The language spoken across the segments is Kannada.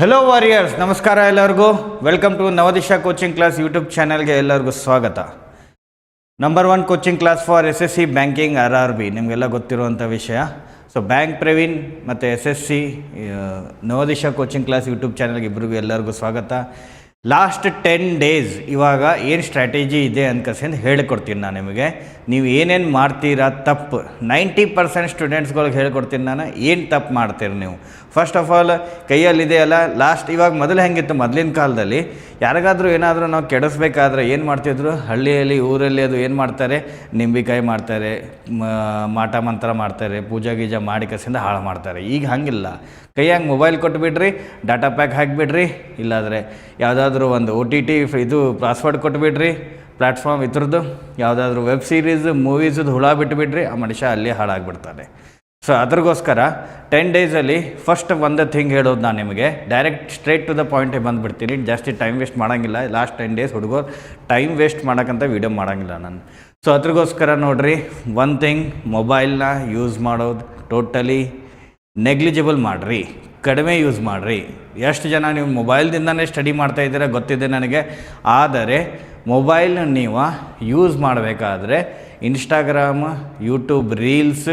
ಹೆಲೋ ವಾರಿಯರ್ಸ್ ನಮಸ್ಕಾರ ಎಲ್ಲರಿಗೂ. Welcome to Navadisha coaching class YouTube ಚಾನಲ್ಗೆ ಎಲ್ಲರಿಗೂ ಸ್ವಾಗತ. Number one coaching class for S S C banking R R B ನಿಮಗೆಲ್ಲ ಗೊತ್ತಿರುವಂಥ ವಿಷಯ. ಸೊ ಬ್ಯಾಂಕ್ ಪ್ರವೀಣ್ ಮತ್ತು S S C Navadisha coaching class YouTube ಚಾನಲ್ಗೆ ಇಬ್ಬರಿಗೂ ಎಲ್ಲರಿಗೂ ಸ್ವಾಗತ. ಲಾಸ್ಟ್ ಟೆನ್ ಡೇಸ್ ಇವಾಗ ಏನು ಸ್ಟ್ರಾಟಜಿ ಇದೆ ಅನ್ಕಸಿಂದ ಹೇಳಿಕೊಡ್ತೀನಿ ನಾನು ನಿಮಗೆ. ನೀವು ಏನೇನು ಮಾಡ್ತೀರಾ ತಪ್ಪು. ನೈಂಟಿ ಪರ್ಸೆಂಟ್ ಸ್ಟೂಡೆಂಟ್ಸ್ಗಳಿಗೆ ಹೇಳ್ಕೊಡ್ತೀನಿ ನಾನು. ಏನು ತಪ್ಪು ಮಾಡ್ತೀರಿ ನೀವು? ಫಸ್ಟ್ ಆಫ್ ಆಲ್ ಕೈಯಲ್ಲಿದೆಯಲ್ಲ? ಲಾಸ್ಟ್ ಇವಾಗ ಮೊದಲು ಹೆಂಗಿತ್ತು? ಮೊದಲಿನ ಕಾಲದಲ್ಲಿ ಯಾರಿಗಾದರೂ ಏನಾದರೂ ನಾವು ಕೆಡಿಸ್ಬೇಕಾದ್ರೆ ಏನು ಮಾಡ್ತಿದ್ರು? ಹಳ್ಳಿಯಲ್ಲಿ, ಊರಲ್ಲಿ ಅದು ಏನು ಮಾಡ್ತಾರೆ? ನಿಂಬಿಕಾಯಿ ಮಾಡ್ತಾರೆ ಮಾಟ ಮಂತ್ರ ಮಾಡ್ತಾರೆ, ಪೂಜಾ ಗೀಜಾ ಮಾಡಿ ಕಸಿಂದ ಹಾಳು ಮಾಡ್ತಾರೆ. ಈಗ ಹಂಗಿಲ್ಲ. ಕೈಯಾಗ ಮೊಬೈಲ್ ಕೊಟ್ಬಿಡ್ರಿ ಡಾಟಾ ಪ್ಯಾಕ್ ಹಾಕಿಬಿಡ್ರಿ, ಇಲ್ಲಾದರೆ ಯಾವುದಾದ್ರೂ ಒಂದು ಒ ಟಿ ಟಿ ಇದು ಪಾಸ್ವರ್ಡ್ ಕೊಟ್ಬಿಡ್ರಿ ಪ್ಲ್ಯಾಟ್ಫಾರ್ಮ್ ಇದ್ರದ್ದು, ಯಾವುದಾದ್ರೂ ವೆಬ್ ಸೀರೀಸ್ ಮೂವೀಸದು ಹುಳ ಬಿಟ್ಟುಬಿಡ್ರಿ ಆ ಮನುಷ್ಯ ಅಲ್ಲಿ ಹಾಳಾಗ್ಬಿಡ್ತಾನೆ. ಸೊ ಅದ್ರಗೋಸ್ಕರ ಟೆನ್ ಡೇಸಲ್ಲಿ ಫಸ್ಟ್ ಒಂದು ಥಿಂಗ್ ಹೇಳೋದು ನಾನು ನಿಮಗೆ. ಡೈರೆಕ್ಟ್ ಸ್ಟ್ರೇಟ್ ಟು ದ ಪಾಯಿಂಟಿಗೆ ಬಂದುಬಿಡ್ತೀನಿ. ಜಾಸ್ತಿ ಟೈಮ್ ವೇಸ್ಟ್ ಮಾಡೋಂಗಿಲ್ಲ. ಲಾಸ್ಟ್ ಟೆನ್ ಡೇಸ್ ಹುಡುಗರು ಟೈಮ್ ವೇಸ್ಟ್ ಮಾಡೋಕ್ಕಂತ ವೀಡಿಯೋ ಮಾಡೋಂಗಿಲ್ಲ ನಾನು. ಸೊ ಅದ್ರಗೋಸ್ಕರ ನೋಡಿರಿ ಒನ್ ಥಿಂಗ್ ಮೊಬೈಲ್ನ ಯೂಸ್ ಮಾಡೋದು ಟೋಟಲಿ ನೆಗ್ಲಿಜಿಬಲ್ ಮಾಡಿರಿ. ಕಡಿಮೆ ಯೂಸ್ ಮಾಡಿರಿ. ಎಷ್ಟು ಜನ ನೀವು ಮೊಬೈಲ್ದಿಂದನೇ ಸ್ಟಡಿ ಮಾಡ್ತಾ ಇದ್ದೀರಾ ಗೊತ್ತಿದೆ ನನಗೆ. ಆದರೆ ಮೊಬೈಲ್ನ ನೀವು ಯೂಸ್ ಮಾಡಬೇಕಾದ್ರೆ ಇನ್ಸ್ಟಾಗ್ರಾಮ್ ಯೂಟ್ಯೂಬ್ ರೀಲ್ಸ್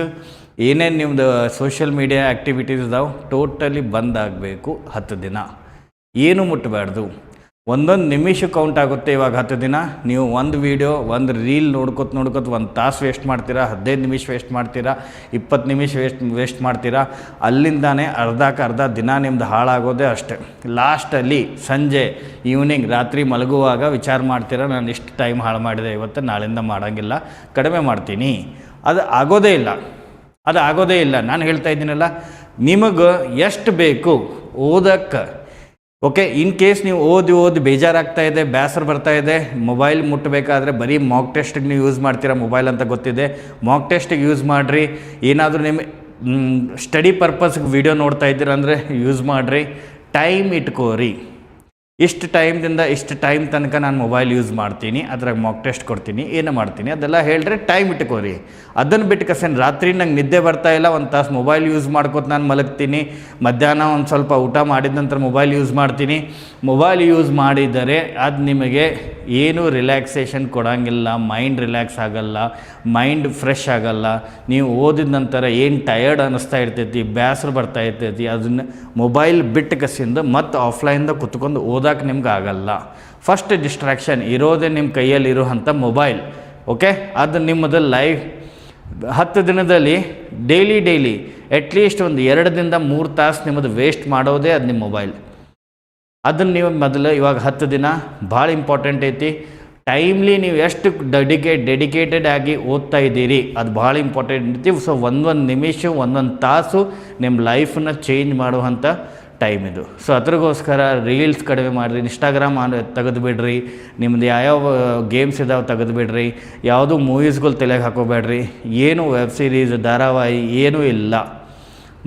ಏನೇನು ನಿಮ್ಮದು ಸೋಷಿಯಲ್ ಮೀಡಿಯಾ ಆ್ಯಕ್ಟಿವಿಟೀಸ್ ಇದಾವೆ? ಟೋಟಲಿ ಬಂದಾಗಬೇಕು ಹತ್ತು ದಿನ. ಏನು ಮುಟ್ಟಬಾರ್ದು ಒಂದೊಂದು ನಿಮಿಷ ಕೌಂಟ್ ಆಗುತ್ತೆ ಇವಾಗ ಹತ್ತು ದಿನ. ನೀವು ಒಂದು ವೀಡಿಯೋ ಒಂದು ರೀಲ್ ನೋಡ್ಕೊತ ನೋಡ್ಕೊತ ಒಂದು ತಾಸು ವೇಸ್ಟ್ ಮಾಡ್ತೀರಾ? ಹದಿನೈದು ನಿಮಿಷ ವೇಸ್ಟ್ ಮಾಡ್ತೀರಾ? ಇಪ್ಪತ್ತು ನಿಮಿಷ ವೇಸ್ಟ್ ವೇಸ್ಟ್ ಮಾಡ್ತೀರಾ? ಅಲ್ಲಿಂದಾನೇ ಅರ್ಧಕ್ಕೆ ಅರ್ಧ ದಿನ ನಿಮ್ದು ಹಾಳಾಗೋದೇ ಅಷ್ಟೆ. ಲಾಸ್ಟಲ್ಲಿ ಸಂಜೆ ಈವ್ನಿಂಗ್ ರಾತ್ರಿ ಮಲಗುವಾಗ ವಿಚಾರ ಮಾಡ್ತೀರಾ? ನಾನು ಇಷ್ಟು ಟೈಮ್ ಹಾಳು ಮಾಡಿದೆ ಇವತ್ತು, ನಾಳಿಂದ ಮಾಡೋಂಗಿಲ್ಲ. ಕಡಿಮೆ ಮಾಡ್ತೀನಿ. ಅದು ಆಗೋದೇ ಇಲ್ಲ. ಅದು ಆಗೋದೇ ಇಲ್ಲ. ನಾನು ಹೇಳ್ತಾ ಇದ್ದೀನಲ್ಲ, ನಿಮಗೆ ಎಷ್ಟು ಬೇಕು ಓದಕ್ಕೆ? ಓಕೆ ಇನ್ ಕೇಸ್ ನೀವು ಓದಿ ಓದಿ ಬೇಜಾರಾಗ್ತಾ ಇದೆ ಬೇಸರ ಬರ್ತಾ ಇದೆ ಮೊಬೈಲ್ ಮುಟ್ಟಬೇಕಾದ್ರೆ ಬರೀ ಮಾಕ್ ಟೆಸ್ಟಿಗೆ ನೀವು ಯೂಸ್ ಮಾಡ್ತೀರಾ ಮೊಬೈಲ್ ಅಂತ ಗೊತ್ತಿದೆ. ಮಾಕ್ ಟೆಸ್ಟಿಗೆ ಯೂಸ್ ಮಾಡಿರಿ. ಏನಾದರೂ ನಿಮ್ಮ ಸ್ಟಡಿ ಪರ್ಪಸ್ಗೆ ವಿಡಿಯೋ ನೋಡ್ತಾ ಇದ್ದೀರ ಅಂದರೆ ಯೂಸ್ ಮಾಡಿರಿ. ಟೈಮ್ ಇಟ್ಕೋರಿ. ಇಷ್ಟು ಟೈಮ್ದಿಂದ ಇಷ್ಟು ಟೈಮ್ ತನಕ ನಾನು ಮೊಬೈಲ್ ಯೂಸ್ ಮಾಡ್ತೀನಿ, ಅದ್ರಾಗ ಮಾಕ್ ಟೆಸ್ಟ್ ಕೊಡ್ತೀನಿ, ಏನು ಮಾಡ್ತೀನಿ, ಅದೆಲ್ಲ ಹೇಳಿದ್ರೆ ಟೈಮ್ ಇಟ್ಕೋರಿ. ಅದನ್ನು ಬಿಟ್ಟು ಕಸೇನು ರಾತ್ರಿ ನಂಗೆ ನಿದ್ದೆ ಬರ್ತಾ ಇಲ್ಲ, ಒಂದು ತಾಸು ಮೊಬೈಲ್ ಯೂಸ್ ಮಾಡ್ಕೊತ ನಾನು ಮಲಗ್ತೀನಿ. ಮಧ್ಯಾಹ್ನ ಒಂದು ಸ್ವಲ್ಪ ಊಟ ಮಾಡಿದ ನಂತರ ಮೊಬೈಲ್ ಯೂಸ್ ಮಾಡ್ತೀನಿ. ಮೊಬೈಲ್ ಯೂಸ್ ಮಾಡಿದರೆ ಅದು ನಿಮಗೆ ಏನೂ ರಿಲ್ಯಾಕ್ಸೇಷನ್ ಕೊಡೋಂಗಿಲ್ಲ ಮೈಂಡ್ ರಿಲ್ಯಾಕ್ಸ್ ಆಗಲ್ಲ ಮೈಂಡ್ ಫ್ರೆಶ್ ಆಗಲ್ಲ. ನೀವು ಓದಿದ ನಂತರ ಏನು ಟಯರ್ಡ್ ಅನ್ನಿಸ್ತಾ ಇರ್ತೈತಿ ಬೇಸರ ಬರ್ತಾ ಇರ್ತೈತಿ, ಅದನ್ನು ಮೊಬೈಲ್ ಬಿಟ್ಟು ಕಸಿಂದ ಮತ್ತು ಆಫ್ಲೈನ್ದಾಗ ಕುತ್ಕೊಂಡು ಓದಕ್ಕೆ ನಿಮ್ಗೆ ಆಗಲ್ಲ. ಫಸ್ಟ್ ಡಿಸ್ಟ್ರಾಕ್ಷನ್ ಇರೋದೇ ನಿಮ್ಮ ಕೈಯಲ್ಲಿ ಇರುವಂಥ ಮೊಬೈಲ್ ಓಕೆ ಅದು ನಿಮ್ಮದು ಲೈಫ್ ಹತ್ತು ದಿನದಲ್ಲಿ ಡೈಲಿ ಡೈಲಿ ಅಟ್ಲೀಸ್ಟ್ ಒಂದು ಎರಡರಿಂದ ಮೂರು ತಾಸು ನಿಮ್ಮದು ವೇಸ್ಟ್ ಮಾಡೋದೇ ಅದು ನಿಮ್ಮ ಮೊಬೈಲ್ ಅದನ್ನು ನೀವು ಮೊದಲು ಇವಾಗ ಹತ್ತು ದಿನ ಭಾಳ ಇಂಪಾರ್ಟೆಂಟ್ ಐತಿ. ಟೈಮ್ಲಿ ನೀವು ಎಷ್ಟು ಡೆಡಿಕೇಟ್ ಡೆಡಿಕೇಟೆಡ್ ಆಗಿ ಓದ್ತಾ ಇದ್ದೀರಿ, ಅದು ಭಾಳ ಇಂಪಾರ್ಟೆಂಟ್ ಐತಿ. ಸೊ ಒಂದೊಂದು ನಿಮಿಷ, ಒಂದೊಂದು ತಾಸು ನಿಮ್ಮ ಲೈಫನ್ನ ಚೇಂಜ್ ಮಾಡುವಂಥ ಟೈಮ್ ಇದು. ಸೊ ಅದ್ರಗೋಸ್ಕರ ರೀಲ್ಸ್ ಕಡಿಮೆ ಮಾಡಿರಿ ಇನ್ಸ್ಟಾಗ್ರಾಮ್ ಆನ್ ತೆಗೆದುಬಿಡ್ರಿ ನಿಮ್ದು ಯಾವ್ಯಾವ ಗೇಮ್ಸ್ ಇದಾವೆ ತೆಗೆದು ಬಿಡ್ರಿ, ಯಾವುದೂ ಮೂವೀಸ್ಗಳು ತಲೆಗೆ ಹಾಕೋಬೇಡ್ರಿ, ಏನು ವೆಬ್ ಸೀರೀಸ್ ಧಾರಾವಾಹಿ ಏನೂ ಇಲ್ಲ.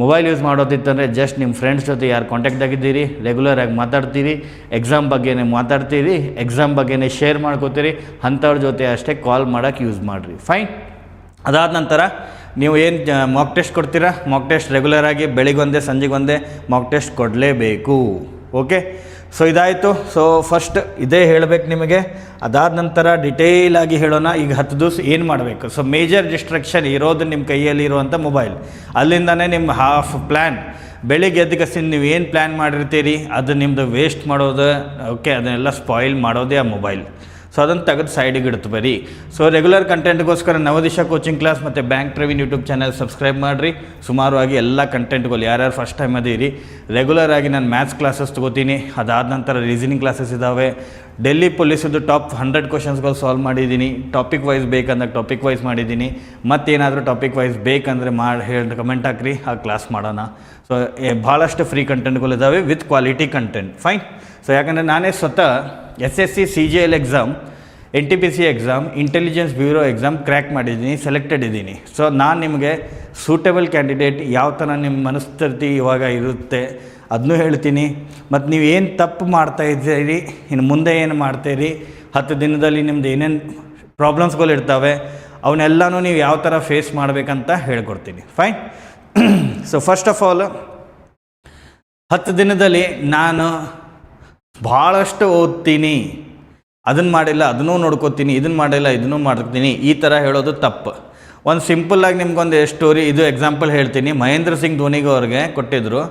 ಮೊಬೈಲ್ ಯೂಸ್ ಮಾಡೋದಿತ್ತಂದರೆ ಜಸ್ಟ್ ನಿಮ್ಮ ಫ್ರೆಂಡ್ಸ್ ಜೊತೆ ಯಾರು ರೆಗ್ಯುಲರ್ ಆಗಿ ಮಾತಾಡ್ತೀರಿ ಎಕ್ಸಾಮ್ ಬಗ್ಗೆನೇ ಮಾತಾಡ್ತೀರಿ ಎಕ್ಸಾಮ್ ಬಗ್ಗೆನೇ ಶೇರ್ ಮಾಡ್ಕೋತೀರಿ, ಅಂಥವ್ರ ಜೊತೆ ಅಷ್ಟೇ ಕಾಲ್ ಮಾಡೋಕ್ಕೆ ಯೂಸ್ ಮಾಡಿರಿ. ಫೈನ್ ಅದಾದ ನಂತರ ನೀವು ಏನು ಮಾಕ್ ಟೆಸ್ಟ್ ಕೊಡ್ತೀರಾ? ಮಾಕ್ ಟೆಸ್ಟ್ ರೆಗ್ಯುಲರ್ ಆಗಿ ಬೆಳಿಗೊಂದೇ ಸಂಜೆಗೊಂದೇ ಮಾಕ್ ಟೆಸ್ಟ್ ಕೊಡಲೇಬೇಕು. ಓಕೆ ಸೊ ಇದಾಯಿತು. ಸೊ ಫಸ್ಟ್ ಇದೇ ಹೇಳಬೇಕು ನಿಮಗೆ. ಅದಾದ ನಂತರ ಡಿಟೇಲ್ ಆಗಿ ಹೇಳೋಣ. ಈಗ ಹತ್ತು ದಿವಸ ಏನು ಮಾಡಬೇಕು? ಸೊ ಮೇಜರ್ ಡಿಸ್ಟ್ರಕ್ಷನ್ ಇರೋದು ನಿಮ್ಮ ಕೈಯಲ್ಲಿ ಇರುವಂಥ ಮೊಬೈಲ್ ಅಲ್ಲಿಂದನೇ ನಿಮ್ಮ ಹಾಫ್ ಪ್ಲ್ಯಾನ್ ಬೆಳಿಗ್ಗೆ ಎದ್ದ ಕಸಿನ ನೀವು ಏನು ಪ್ಲ್ಯಾನ್ ಮಾಡಿರ್ತೀರಿ? ಅದು ನಿಮ್ಮದು ವೇಸ್ಟ್ ಮಾಡೋದು ಓಕೆ ಅದನ್ನೆಲ್ಲ ಸ್ಪಾಯಿಲ್ ಮಾಡೋದೇ ಆ ಮೊಬೈಲ್ ಸೊ ಅದನ್ನು ತೆಗೆದು ಸೈಡಿಗೆ ಇಡ್ತು ಬರೀ ಸೊ ರೆಗ್ಯುಲರ್ ಕಂಟೆಂಟ್ಗೋಸ್ಕರ ನವದಿಶಾ ಕೋಚಿಂಗ್ ಕ್ಲಾಸ್ ಮತ್ತು bank Praveen YouTube channel subscribe ಮಾಡಿರಿ. ಸುಮಾರವಾಗಿ ಎಲ್ಲ ಕಂಟೆಂಟ್ಗಳು ಯಾರ್ಯಾರು ಫಸ್ಟ್ ಟೈಮ್ ಅದೀರಿ ರೆಗ್ಯುಲರ್ ಆಗಿ ನಾನು ಮ್ಯಾಥ್ಸ್ ಕ್ಲಾಸಸ್ ತೊಗೋತೀನಿ. ಅದಾದ ನಂತರ ರೀಸನಿಂಗ್ ಕ್ಲಾಸಸ್ ಇದ್ದಾವೆ ಡೆಲ್ಲಿ ಪೊಲೀಸದ್ದು ಟಾಪ್ ಹಂಡ್ರೆಡ್ ಕ್ವಶನ್ಸ್ಗಳು ಸಾಲ್ವ್ ಮಾಡಿದ್ದೀನಿ. ಟಾಪಿಕ್ ವೈಸ್ ಬೇಕಂದಾಗ ಟಾಪಿಕ್ ವೈಸ್ ಮಾಡಿದ್ದೀನಿ. ಮತ್ತೇನಾದರೂ ಟಾಪಿಕ್ ವೈಸ್ ಬೇಕಂದರೆ ಮಾಡಿ ಹೇಳಿ ಕಮೆಂಟ್ ಹಾಕ್ರಿ. ಆ ಕ್ಲಾಸ್ ಮಾಡೋಣ. ಸೊ ಭಾಳಷ್ಟು ಫ್ರೀ ಕಂಟೆಂಟ್ಗಳು ಇದ್ದಾವೆ with quality content fine so ಯಾಕಂದರೆ ನಾನೇ ಸ್ವತಃ S S C C G L exam N T P C exam intelligence bureau exam crack ಮಾಡಿದ್ದೀನಿ ಸೆಲೆಕ್ಟೆಡ್ ಇದ್ದೀನಿ. ಸೊ ನಾನು ನಿಮಗೆ ಸೂಟೇಬಲ್ ಕ್ಯಾಂಡಿಡೇಟ್ ಯಾವ ಥರ ನಿಮ್ಮ ಮನಸ್ಥಿತಿ ಇವಾಗ ಇರುತ್ತೆ ಅದನ್ನೂ ಹೇಳ್ತೀನಿ. ಮತ್ತು ನೀವು ಏನು ತಪ್ಪು ಮಾಡ್ತಾ ಇದ್ದೀರಿ ಇನ್ನು ಮುಂದೆ ಏನು ಮಾಡ್ತೀರಿ, ಹತ್ತು ದಿನದಲ್ಲಿ ನಿಮ್ಮದು ಏನೇನು ಪ್ರಾಬ್ಲಮ್ಸ್ಗಳು ಇರ್ತವೆ ಅವನ್ನೆಲ್ಲನೂ ನೀವು ಯಾವ ಥರ ಫೇಸ್ ಮಾಡಬೇಕಂತ ಹೇಳ್ಕೊಡ್ತೀನಿ. Fine so first of all ಹತ್ತು ದಿನದಲ್ಲಿ ನಾನು ಭಾಳಷ್ಟು ಓದ್ತೀನಿ. ಅದನ್ನು ಮಾಡಿಲ್ಲ, ಅದನ್ನೂ ನೋಡ್ಕೋತೀನಿ ಇದನ್ನು ಮಾಡಿಲ್ಲ, ಇದನ್ನೂ ಮಾಡ್ತೀನಿ. ಈ ಥರ ಹೇಳೋದು ತಪ್ಪು. ಒಂದು ಸಿಂಪಲ್ಲಾಗಿ ನಿಮ್ಗೊಂದು ಸ್ಟೋರಿ, ಇದು ಎಕ್ಸಾಂಪಲ್ ಹೇಳ್ತೀನಿ. ಮಹೇಂದ್ರ ಸಿಂಗ್ ಧೋನಿಗೆ ಅವ್ರಿಗೆ ಕೊಟ್ಟಿದ್ದರು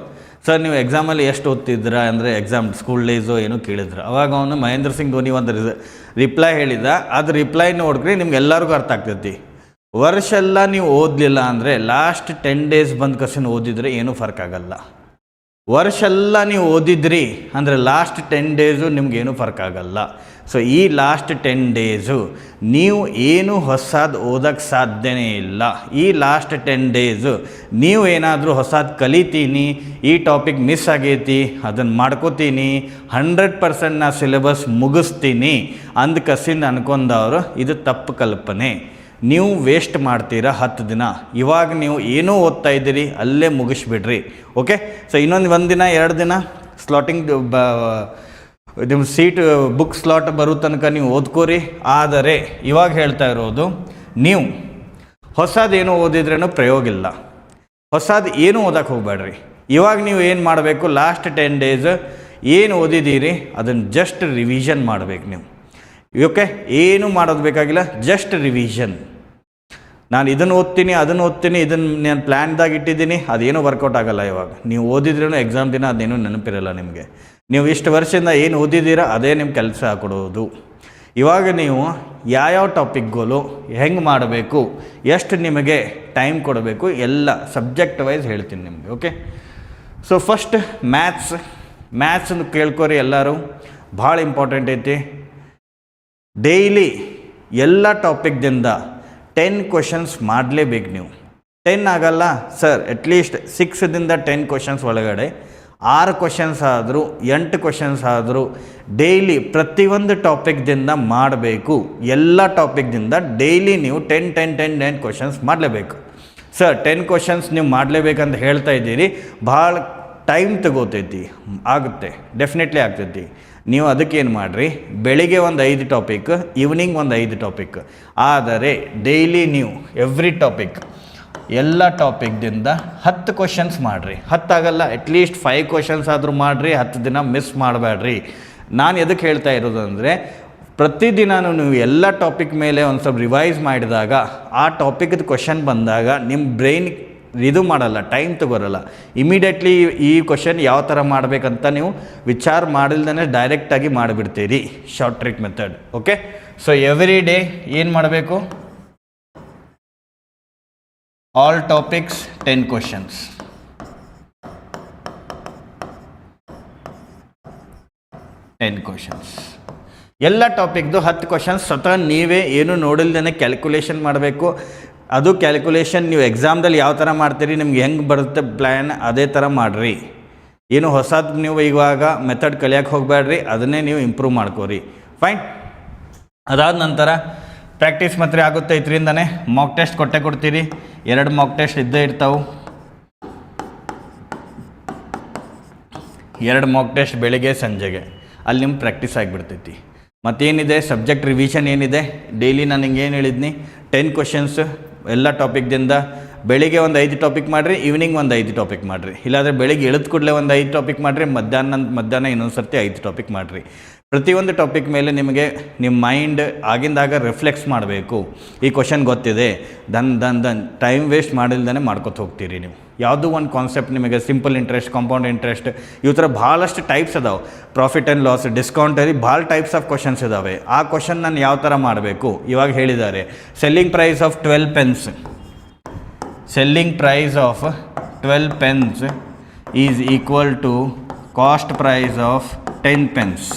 ಸರ್, ನೀವು ಎಕ್ಸಾಮಲ್ಲಿ ಎಷ್ಟು ಓದ್ತಿದ್ದೀರಾ ಅಂದರೆ ಎಕ್ಸಾಮ್ ಸ್ಕೂಲ್ ಡೇಸು ಏನು ಕೇಳಿದ್ರು. ಅವಾಗ ಅವನು ಮಹೇಂದ್ರ ಸಿಂಗ್ ಧೋನಿ ಒಂದು ರಿಪ್ಲೈ ಹೇಳಿದ. ಅದು ರಿಪ್ಲೈ ನೋಡ್ರಿ ನಿಮ್ಗೆ ಎಲ್ಲರಿಗೂ ಅರ್ಥ ಆಗ್ತೈತಿ. ವರ್ಷ ಎಲ್ಲ ನೀವು ಓದಲಿಲ್ಲ ಅಂದರೆ ಲಾಸ್ಟ್ ಟೆನ್ ಡೇಸ್ ಬಂದು ಕಸಿನ್ ಓದಿದರೆ ಏನೂ ಫರ್ಕ್ ಆಗಲ್ಲ. ವರ್ಷ ಎಲ್ಲ ನೀವು ಓದಿದ್ರಿ ಅಂದರೆ ಲಾಸ್ಟ್ ಟೆನ್ ಡೇಸು ನಿಮಗೇನು ಫರ್ಕ್ ಆಗಲ್ಲ. ಸೊ ಈ ಲಾಸ್ಟ್ ಟೆನ್ ಡೇಸು ನೀವು ಏನು ಹೊಸದು ಓದೋಕ್ಕೆ ಸಾಧ್ಯನೇ ಇಲ್ಲ. ಈ ಲಾಸ್ಟ್ ಟೆನ್ ಡೇಸು ನೀವು ಏನಾದರೂ ಹೊಸದು ಕಲಿತೀನಿ, ಈ ಟಾಪಿಕ್ ಮಿಸ್ ಆಗೈತಿ ಅದನ್ನು ಮಾಡ್ಕೋತೀನಿ ಹಂಡ್ರೆಡ್ ಪರ್ಸೆಂಟ್ ಸಿಲೆಬಸ್ ಮುಗಿಸ್ತೀನಿ ಅಂದ ಕಸಿಂದ ಅನ್ಕೊಂಡವರು ಇದು ತಪ್ಪು ಕಲ್ಪನೆ. ನೀವು ವೇಸ್ಟ್ ಮಾಡ್ತೀರಾ ಹತ್ತು ದಿನ. ಇವಾಗ ನೀವು ಏನೂ ಓದ್ತಾ ಇದ್ದೀರಿ, ಅಲ್ಲೇ ಮುಗಿಸ್ಬಿಡ್ರಿ. ಓಕೆ ಸೊ ಇನ್ನೊಂದು ಒಂದು ದಿನ, ಎರಡು ದಿನ ಸ್ಲಾಟಿಂಗ್ ಬ ನಿಮ್ಮ ಸೀಟ್ ಬುಕ್ ಸ್ಲಾಟ್ ಬರೋ ತನಕ ನೀವು ಓದ್ಕೋರಿ. ಆದರೆ, ಇವಾಗ ಹೇಳ್ತಾ ಇರೋದು, ನೀವು ಹೊಸದೇನು ಓದಿದ್ರೇನು ಪ್ರಯೋಗ ಇಲ್ಲ. ಹೊಸದು ಏನು ಓದಕ್ಕೆ ಹೋಗ್ಬೇಡ್ರಿ. ಇವಾಗ ನೀವು ಏನು ಮಾಡಬೇಕು ಲಾಸ್ಟ್ ಟೆನ್ ಡೇಸ್ ಏನು ಓದಿದ್ದೀರಿ ಅದನ್ನು ಜಸ್ಟ್ ರಿವಿಷನ್ ಮಾಡಬೇಕು ನೀವು. ಓಕೆ ಏನು ಮಾಡೋದು ಬೇಕಾಗಿಲ್ಲ ಜಸ್ಟ್ ರಿವಿಷನ್ ನಾನು ಇದನ್ನು ಓದ್ತೀನಿ, ಅದನ್ನು ಓದ್ತೀನಿ, ಇದನ್ನು ನಾನು ಪ್ಲ್ಯಾನ್ದಾಗ ಇಟ್ಟಿದ್ದೀನಿ, ಅದೇನು ವರ್ಕೌಟ್ ಆಗಲ್ಲ ಇವಾಗ. ನೀವು ಓದಿದ್ರೂ ಎಕ್ಸಾಮ್ ದಿನ ಅದೇನು ನೆನಪಿರಲ್ಲ ನಿಮಗೆ. ನೀವು ಇಷ್ಟು ವರ್ಷದಿಂದ ಏನು ಓದಿದ್ದೀರಾ, ಅದೇ ನಿಮ್ಮ ಕೆಲಸ ಕೊಡೋದು. ಇವಾಗ ನೀವು ಯಾವ್ಯಾವ ಟಾಪಿಕ್ಗಳು ಹೆಂಗೆ ಮಾಡಬೇಕು, ಎಷ್ಟು ನಿಮಗೆ ಟೈಮ್ ಕೊಡಬೇಕು, ಎಲ್ಲ ಸಬ್ಜೆಕ್ಟ್ ವೈಸ್ ಹೇಳ್ತೀನಿ ನಿಮಗೆ ಓಕೆ ಸೊ ಫಸ್ಟ್ ಮ್ಯಾಥ್ಸ್ ಮ್ಯಾಥ್ಸನ್ನು ಕೇಳ್ಕೊರಿ ಎಲ್ಲರೂ. ಭಾಳ ಇಂಪಾರ್ಟೆಂಟ್ ಐತಿ. ಡೈಲಿ ಎಲ್ಲ ಟಾಪಿಕ್ದಿಂದ ಟೆನ್ ಕ್ವಶನ್ಸ್ ಮಾಡಲೇಬೇಕು ನೀವು. ಟೆನ್ ಆಗಲ್ಲ ಸರ್ ಅಟ್ಲೀಸ್ಟ್ ಸಿಕ್ಸ್ದಿಂದ ಟೆನ್ ಕ್ವಶನ್ಸ್ ಒಳಗಡೆ. ಆರು ಕ್ವಶನ್ಸ್ ಆದರೂ, ಎಂಟು ಕ್ವಶನ್ಸ್ ಆದರೂ ಡೈಲಿ ಪ್ರತಿಯೊಂದು ಟಾಪಿಕ್ದಿಂದ ಮಾಡಬೇಕು. ಎಲ್ಲ ಟಾಪಿಕ್ದಿಂದ ಡೈಲಿ ನೀವು ten ten ten ten questions ಮಾಡಲೇಬೇಕು. ಸರ್ ಟೆನ್ ಕ್ವಶನ್ಸ್ ನೀವು ಮಾಡಲೇಬೇಕಂತ ಹೇಳ್ತಾ ಇದ್ದೀರಿ. ಭಾಳ ಟೈಮ್ ತಗೋತೈತಿ. ಆಗುತ್ತೆ. ಡೆಫಿನೆಟ್ಲಿ ಆಗ್ತೈತಿ. ನೀವು ಅದಕ್ಕೇನು ಮಾಡಿರಿ? ಬೆಳಿಗ್ಗೆ ಒಂದು ಐದು ಟಾಪಿಕ್ ಈವ್ನಿಂಗ್ ಒಂದು ಐದು ಟಾಪಿಕ್ ಆದರೆ ಡೈಲಿ ನೀವು ಎವ್ರಿ ಟಾಪಿಕ್ ಎಲ್ಲ ಟಾಪಿಕ್ದಿಂದ ಹತ್ತು ಕ್ವಶನ್ಸ್ ಮಾಡಿರಿ. ಹತ್ತಾಗಲ್ಲ ಅಟ್ಲೀಸ್ಟ್ ಫೈವ್ ಕ್ವಶನ್ಸ್ ಆದರೂ ಮಾಡಿರಿ, ಹತ್ತು ದಿನ ಮಿಸ್ ಮಾಡಬೇಡ್ರಿ ನಾನು ಎದಕ್ಕೆ ಹೇಳ್ತಾ ಇರೋದು ಅಂದರೆ, ಪ್ರತಿದಿನನೂ ನೀವು ಎಲ್ಲ ಟಾಪಿಕ್ ಮೇಲೆ ಒಂದು ಸ್ವಲ್ಪ ರಿವೈಸ್ ಮಾಡಿದಾಗ, ಆ ಟಾಪಿಕ್ದು ಕ್ವಶನ್ ಬಂದಾಗ ನಿಮ್ಮ ಬ್ರೈನ್ ಇದು ಮಾಡಲ್ಲ ಟೈಮ್ ತಗೋರಲ್ಲ. ಇಮಿಡಿಯೇಟ್ಲಿ ಈ ಕ್ವಶನ್ ಯಾವ ಥರ ಮಾಡಬೇಕಂತ ನೀವು ವಿಚಾರ ಮಾಡಿಲ್ದೇ ಡೈರೆಕ್ಟಾಗಿ ಮಾಡಿಬಿಡ್ತೀರಿ. Short trick method okay so every day ಏನು ಮಾಡಬೇಕು? All topics ten questions ten questions ಎಲ್ಲ ಟಾಪಿಕ್ದು ಹತ್ತು ಕ್ವಶನ್ಸ್ ಸ್ವತಃ ನೀವೇ ಏನು ನೋಡಿಲ್ದೇ ಕ್ಯಾಲ್ಕುಲೇಷನ್ ಮಾಡಬೇಕು. ಅದು ಕ್ಯಾಲ್ಕುಲೇಷನ್ ನೀವು ಎಕ್ಸಾಮ್ದಲ್ಲಿ ಯಾವ ಥರ ಮಾಡ್ತೀರಿ, ನಿಮ್ಗೆ ಹೆಂಗೆ ಬರುತ್ತೆ ಪ್ಲ್ಯಾನ್ ಅದೇ ಥರ ಮಾಡಿರಿ. ಏನು ಹೊಸದು ನೀವು ಇವಾಗ ಮೆಥಡ್ ಕಲಿಯೋಕೆ ಹೋಗಬೇಡ್ರಿ ಅದನ್ನೇ ನೀವು ಇಂಪ್ರೂವ್ ಮಾಡ್ಕೋರಿ. ಫೈನ್ ಅದಾದ ನಂತರ ಪ್ರಾಕ್ಟೀಸ್ ಮಾತ್ರ ಆಗುತ್ತೆ ಇದರಿಂದನೇ. ಮಾಕ್ ಟೆಸ್ಟ್ ಕೊಟ್ಟೆ ಕೊಡ್ತೀರಿ. ಎರಡು ಮಾಕ್ ಟೆಸ್ಟ್ ಇದ್ದೇ ಇರ್ತಾವೆ. ಎರಡು ಮಾಕ್ ಟೆಸ್ಟ್ ಬೆಳಿಗ್ಗೆ, ಸಂಜೆಗೆ. ಅಲ್ಲಿ ನಿಮ್ಮ ಪ್ರಾಕ್ಟೀಸ್ ಆಗಿಬಿಡ್ತೈತಿ. ಮತ್ತೇನಿದೆ? ಸಬ್ಜೆಕ್ಟ್ ರಿವಿಷನ್ ಏನಿದೆ? ಡೈಲಿ ನಾನು ಹಿಂಗೆ ಏನು ಹೇಳಿದ್ನಿ? ಟೆನ್ ಕ್ವಶನ್ಸ್ ಎಲ್ಲ ಟಾಪಿಕ್ದಿಂದ ಬೆಳಿಗ್ಗೆ ಒಂದು ಐದು ಟಾಪಿಕ್ ಮಾಡಿರಿ ಈವ್ನಿಂಗ್ ಒಂದು ಐದು ಟಾಪಿಕ್ ಮಾಡಿರಿ. ಇಲ್ಲಾಂದರೆ ಬೆಳಿಗ್ಗೆ ಎಳೆದು ಕೂಡಲೇ ಒಂದು ಐದು ಟಾಪಿಕ್ ಮಾಡಿರಿ, ಮಧ್ಯಾಹ್ನ ಮಧ್ಯಾಹ್ನ ಇನ್ನೊಂದು ಸರ್ತಿ ಐದು ಟಾಪಿಕ್ ಮಾಡಿರಿ. ಪ್ರತಿಯೊಂದು ಟಾಪಿಕ್ ಮೇಲೆ ನಿಮಗೆ ನಿಮ್ಮ ಮೈಂಡ್ ಆಗಿಂದಾಗ ರಿಫ್ಲೆಕ್ಸ್ ಮಾಡಬೇಕು. ಈ ಕ್ವಶನ್ ಗೊತ್ತಿದೆ. Then then then time waste ಮಾಡಿಲ್ದೇ ಮಾಡ್ಕೊತ ಹೋಗ್ತೀರಿ ನೀವು. ಯಾವುದೋ ಒಂದು ಕಾನ್ಸೆಪ್ಟ್ ನಿಮಗೆ ಸಿಂಪಲ್ ಇಂಟ್ರೆಸ್ಟ್ ಕಾಂಪೌಂಡ್ ಇಂಟ್ರೆಸ್ಟ್ ಇವು ಥರ ಭಾಳಷ್ಟು ಟೈಪ್ಸ್ ಅದಾವೆ. ಪ್ರಾಫಿಟ್ ಆ್ಯಂಡ್ ಲಾಸ್ ಡಿಸ್ಕೌಂಟಲ್ಲಿ ಭಾಳ ಟೈಪ್ಸ್ ಆಫ್ ಕ್ವಶನ್ಸ್ ಇದ್ದಾವೆ ಆ ಕ್ವಶನ್ ನಾನು ಯಾವ ಥರ ಮಾಡಬೇಕು? ಇವಾಗ ಹೇಳಿದ್ದಾರೆ. Selling price of twelve pens selling price of twelve pens is equal to cost price of ten pens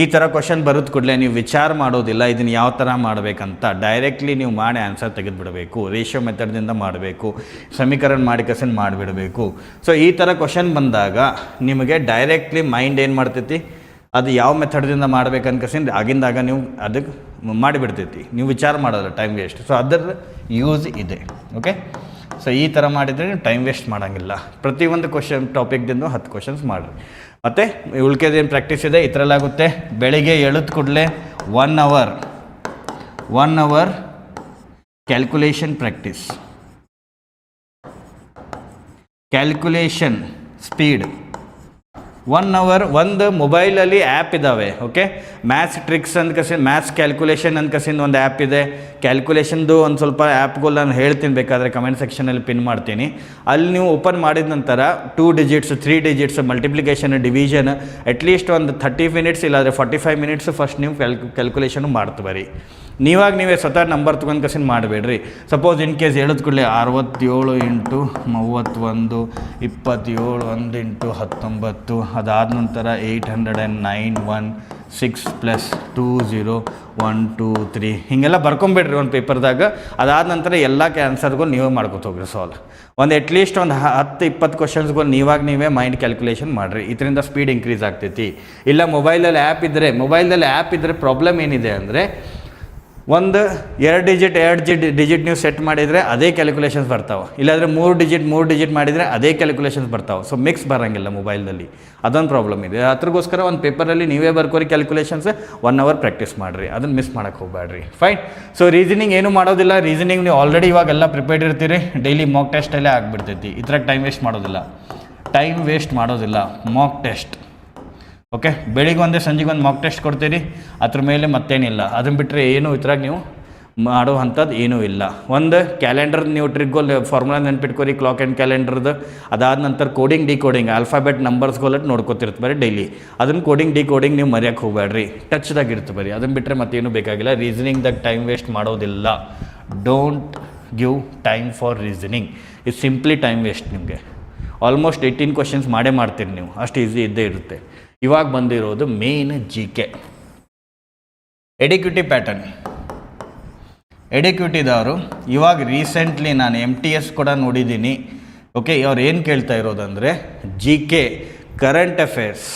ಈ ಥರ ಕ್ವಶನ್ ಬರೋದು ಕೂಡಲೇ ನೀವು ವಿಚಾರ ಮಾಡೋದಿಲ್ಲ ಇದನ್ನು ಯಾವ ಥರ ಮಾಡಬೇಕಂತ ಡೈರೆಕ್ಟ್ಲಿ ನೀವು ಮಾಡಿ ಆನ್ಸರ್ ತೆಗೆದುಬಿಡಬೇಕು. ರೇಷಿಯೋ ಮೆಥಡ್ದಿಂದ ಮಾಡಬೇಕು. ಸಮೀಕರಣ ಮಾಡಿ ಕಸನ್ ಮಾಡಿಬಿಡಬೇಕು. ಸೊ ಈ ಥರ ಕ್ವಶನ್ ಬಂದಾಗ ನಿಮಗೆ ಡೈರೆಕ್ಟ್ಲಿ ಮೈಂಡ್ ಏನು ಮಾಡ್ತೈತಿ? ಅದು ಯಾವ ಮೆಥಡ್ದಿಂದ ಮಾಡ್ಬೇಕಂತ ಕಸಿನ್ ಆಗಿಂದಾಗ ನೀವು ಅದಕ್ಕೆ ಮಾಡಿಬಿಡ್ತೈತಿ. ನೀವು ವಿಚಾರ ಮಾಡೋದ್ರ ಟೈಮ್ ವೇಸ್ಟ್ ಸೊ ಅದರ ಯೂಸ್ ಇದೆ. ಓಕೆ ಸೊ ಈ ಥರ ಮಾಡಿದರೆ ನೀವು ಟೈಮ್ ವೇಸ್ಟ್ ಮಾಡೋಂಗಿಲ್ಲ. ಪ್ರತಿಯೊಂದು ಕ್ವಶನ್ ಟಾಪಿಕ್ದಿಂದ ಹತ್ತು ಕ್ವಶನ್ಸ್ ಮಾಡಿರಿ. ಮತ್ತು ಉಳ್ಕೆದೇನು ಪ್ರಾಕ್ಟೀಸ್ ಇದೆ? ಇದರಲ್ಲಾಗುತ್ತೆ. ಬೆಳಿಗ್ಗೆ ಎಳೆದ ಕೂಡಲೇ one hour one hour calculation practice calculation speed one hour ಒಂದು ಮೊಬೈಲಲ್ಲಿ ಆ್ಯಪ್ ಇದ್ದಾವೆ ಓಕೆ ಮ್ಯಾಥ್ಸ್ ಟ್ರಿಕ್ಸ್ ಅಂತ ಮ್ಯಾಥ್ಸ್ ಕ್ಯಾಲ್ಕುಲೇಷನ್ ಅಂತ ಒಂದು ಆ್ಯಪ್ ಇದೆ. ಕ್ಯಾಲ್ಕುಲೇಷನ್ದು ಒಂದು ಸ್ವಲ್ಪ ಆ್ಯಪ್ಗಳು ನಾನು ಹೇಳ್ತೀನಿ ಬೇಕಾದರೆ ಕಮೆಂಟ್ ಸೆಕ್ಷನಲ್ಲಿ ಪಿನ್ ಮಾಡ್ತೀನಿ. ಅಲ್ಲಿ ನೀವು ಓಪನ್ ಮಾಡಿದ ನಂತರ two digits three digits multiplication division at least ಒಂದು ಥರ್ಟಿ ಮಿನಿಟ್ಸ್ ಇಲ್ಲಾಂದರೆ ಫಾರ್ಟಿ ಫೈವ್ ಮಿನಿಟ್ಸ್ ಫಸ್ಟ್ ನೀವು ಕ್ಯಾಲ್ ಕ್ಯಾಲ್ಕುಲೇಷನ್ ಮಾಡ್ತು ಬರಿ ನೀವಾಗ ನೀವೇ ಸ್ವತಃ ನಂಬರ್ ತೊಗೊಂಡು ಕಸಿನ ಮಾಡಬೇಡ್ರಿ. ಸಪೋಸ್ ಇನ್ ಕೇಸ್ ಹೇಳಿದ ಕೂಡಲೇ ಅರವತ್ತೇಳು ಇಂಟು ಮೂವತ್ತೊಂದು, ಇಪ್ಪತ್ತೇಳು, ಒಂದು ಇಂಟು ಹತ್ತೊಂಬತ್ತು, ಅದಾದ ನಂತರ eight hundred and nine one six plus two zero one two three ಹೀಗೆಲ್ಲ ಬರ್ಕೊಂಬಿಡ್ರಿ ಒಂದು ಪೇಪರ್ದಾಗ. ಅದಾದ ನಂತರ ಎಲ್ಲ ಕ್ಯಾನ್ಸರ್ಗಳು ನೀವೇ ಮಾಡ್ಕೊತ ಹೋಗ್ರಿ ಸಾಲ್ವ್ ಒಂದು ಅಟ್ಲೀಸ್ಟ್ ಒಂದು ಹತ್ತು ಇಪ್ಪತ್ತು ಕ್ವಶನ್ಸ್ಗೂ ನೀವಾಗ ನೀವೇ ಮೈಂಡ್ ಕ್ಯಾಲ್ಕುಲೇಷನ್ ಮಾಡಿರಿ. ಇದರಿಂದ ಸ್ಪೀಡ್ ಇನ್ಕ್ರೀಸ್ ಆಗ್ತೈತಿ. ಇಲ್ಲ ಮೊಬೈಲಲ್ಲಿ ಆ್ಯಪ್ ಇದ್ದರೆ ಮೊಬೈಲಲ್ಲಿ ಆ್ಯಪ್ ಇದ್ದರೆ ಪ್ರಾಬ್ಲಮ್ ಏನಿದೆ ಅಂದರೆ ಒಂದು ಎರಡು ಡಿಜಿಟ್, ಎರಡು ಜಿ ಡಿಜಿಟ್ ನೀವು ಸೆಟ್ ಮಾಡಿದರೆ ಅದೇ ಕ್ಯಾಲ್ಕುಲೇಷನ್ಸ್ ಬರ್ತಾವೆ. ಇಲ್ಲಾಂದರೆ ಮೂರು ಡಿಜಿಟ್ ಮೂರು ಡಿಜಿಟ್ ಮಾಡಿದರೆ ಅದೇ ಕ್ಯಾಲ್ಕುಲೇಷನ್ಸ್ ಬರ್ತಾವೆ. ಸೊ ಮಿಕ್ಸ್ ಬರೋಂಗಿಲ್ಲ ಮೊಬೈಲ್ದಲ್ಲಿ ಅದೊಂದು ಪ್ರಾಬ್ಲಮ್ ಇದೆ. ಅದ್ರಗೋಸ್ಕರ ಒಂದು ಪೇಪರಲ್ಲಿ ನೀವೇ ಬರ್ಕೋರಿ ಕ್ಯಾಲ್ಕುಲೇಷನ್ಸ್ ಒನ್ ಅವರ್ ಪ್ರಾಕ್ಟೀಸ್ ಮಾಡಿರಿ. ಅದನ್ನು ಮಿಸ್ ಮಾಡೋಕ್ಕೆ ಹೋಗಬೇಡ್ರಿ ಫೈನ್ ಸೊ ರೀಸನಿಂಗ್ ಏನು ಮಾಡೋದಿಲ್ಲ. ರೀಸನಿಂಗ್ ನೀವು ಆಲ್ರೆಡಿ ಇವಾಗೆಲ್ಲ ಪ್ರಿಪೇರ್ಡ್ ಇರ್ತೀರಿ. ಡೈಲಿ ಮಾಕ್ ಟೆಸ್ಟಲ್ಲೇ ಆಗಿಬಿಡ್ತೈತಿ. ಇದ್ರಾಗ ಟೈಮ್ ವೇಸ್ಟ್ ಮಾಡೋದಿಲ್ಲ. ಟೈಮ್ ವೇಸ್ಟ್ ಮಾಡೋದಿಲ್ಲ. ಮಾಕ್ ಟೆಸ್ಟ್ ಓಕೆ ಬೆಳಿಗ್ಗೆ ಒಂದೇ, ಸಂಜೆಗೆ ಒಂದು ಮಾಕ್ ಟೆಸ್ಟ್ ಕೊಡ್ತೀರಿ. ಅದ್ರ ಮೇಲೆ ಮತ್ತೇನಿಲ್ಲ. ಅದನ್ನು ಬಿಟ್ಟರೆ ಏನು ಇದ್ರಾಗ ನೀವು ಮಾಡೋ ಅಂಥದ್ದು ಏನೂ ಇಲ್ಲ. ಒಂದು ಕ್ಯಾಲೆಂಡರ್ ನೀವು ಟ್ರಿಗ್ಗೋಲ್ ಫಾರ್ಮುಲಾ ನೆನ್ಪಿಟ್ಕೋರಿ ಕ್ಲಾಕ್ ಆ್ಯಂಡ್ ಕ್ಯಾಲೆಂಡರ್ದು ಅದಾದ ನಂತರ ಕೋಡಿಂಗ್ ಡಿ ಕೋಡಿಂಗ್ ಆಲ್ಫಾಬೆಟ್ ನಂಬರ್ಸ್ಗೋಲಟ್ಟು ನೋಡ್ಕೊತಿರ್ತ ಬರೀ ಡೈಲಿ ಅದನ್ನು ಕೋಡಿಂಗ್ ಡಿ ಕೋಡಿಂಗ್ ನೀವು ಮರೆಯೋಕ್ಕೆ ಹೋಗಬೇಡ್ರಿ ಟಚ್ದಾಗ ಇರ್ತು ಬರೀ ಅದನ್ನು ಬಿಟ್ಟರೆ ಮತ್ತೇನು ಬೇಕಾಗಿಲ್ಲ. ರೀಸನಿಂಗ್ದಾಗ ಟೈಮ್ ವೇಸ್ಟ್ ಮಾಡೋದಿಲ್ಲ. Don't give time for reasoning ಇದು ಸಿಂಪ್ಲಿ ಟೈಮ್ ವೇಸ್ಟ್ ನಿಮಗೆ. ಆಲ್ಮೋಸ್ಟ್ ಏಯ್ಟೀನ್ ಕ್ವಶನ್ಸ್ ಮಾಡೇ ಮಾಡ್ತೀರಿ ನೀವು. ಅಷ್ಟು ಈಸಿ ಇದ್ದೇ ಇರುತ್ತೆ. ಇವಾಗ ಬಂದಿರೋದು ಮೇನ್ ಜಿ ಕೆ ಎಡಿಕ್ಯೂಟಿ ಪ್ಯಾಟರ್ನ್ ಎಡಿಕ್ಯೂಟಿದವರು ಇವಾಗ ರೀಸೆಂಟ್ಲಿ ನಾನು ಎಂ ಟಿ ಎಸ್ ಕೂಡ ನೋಡಿದ್ದೀನಿ. ಓಕೆ ಅವ್ರು ಏನು ಕೇಳ್ತಾ ಇರೋದಂದರೆ ಜಿ ಕೆ ಕರೆಂಟ್ ಅಫೇರ್ಸ್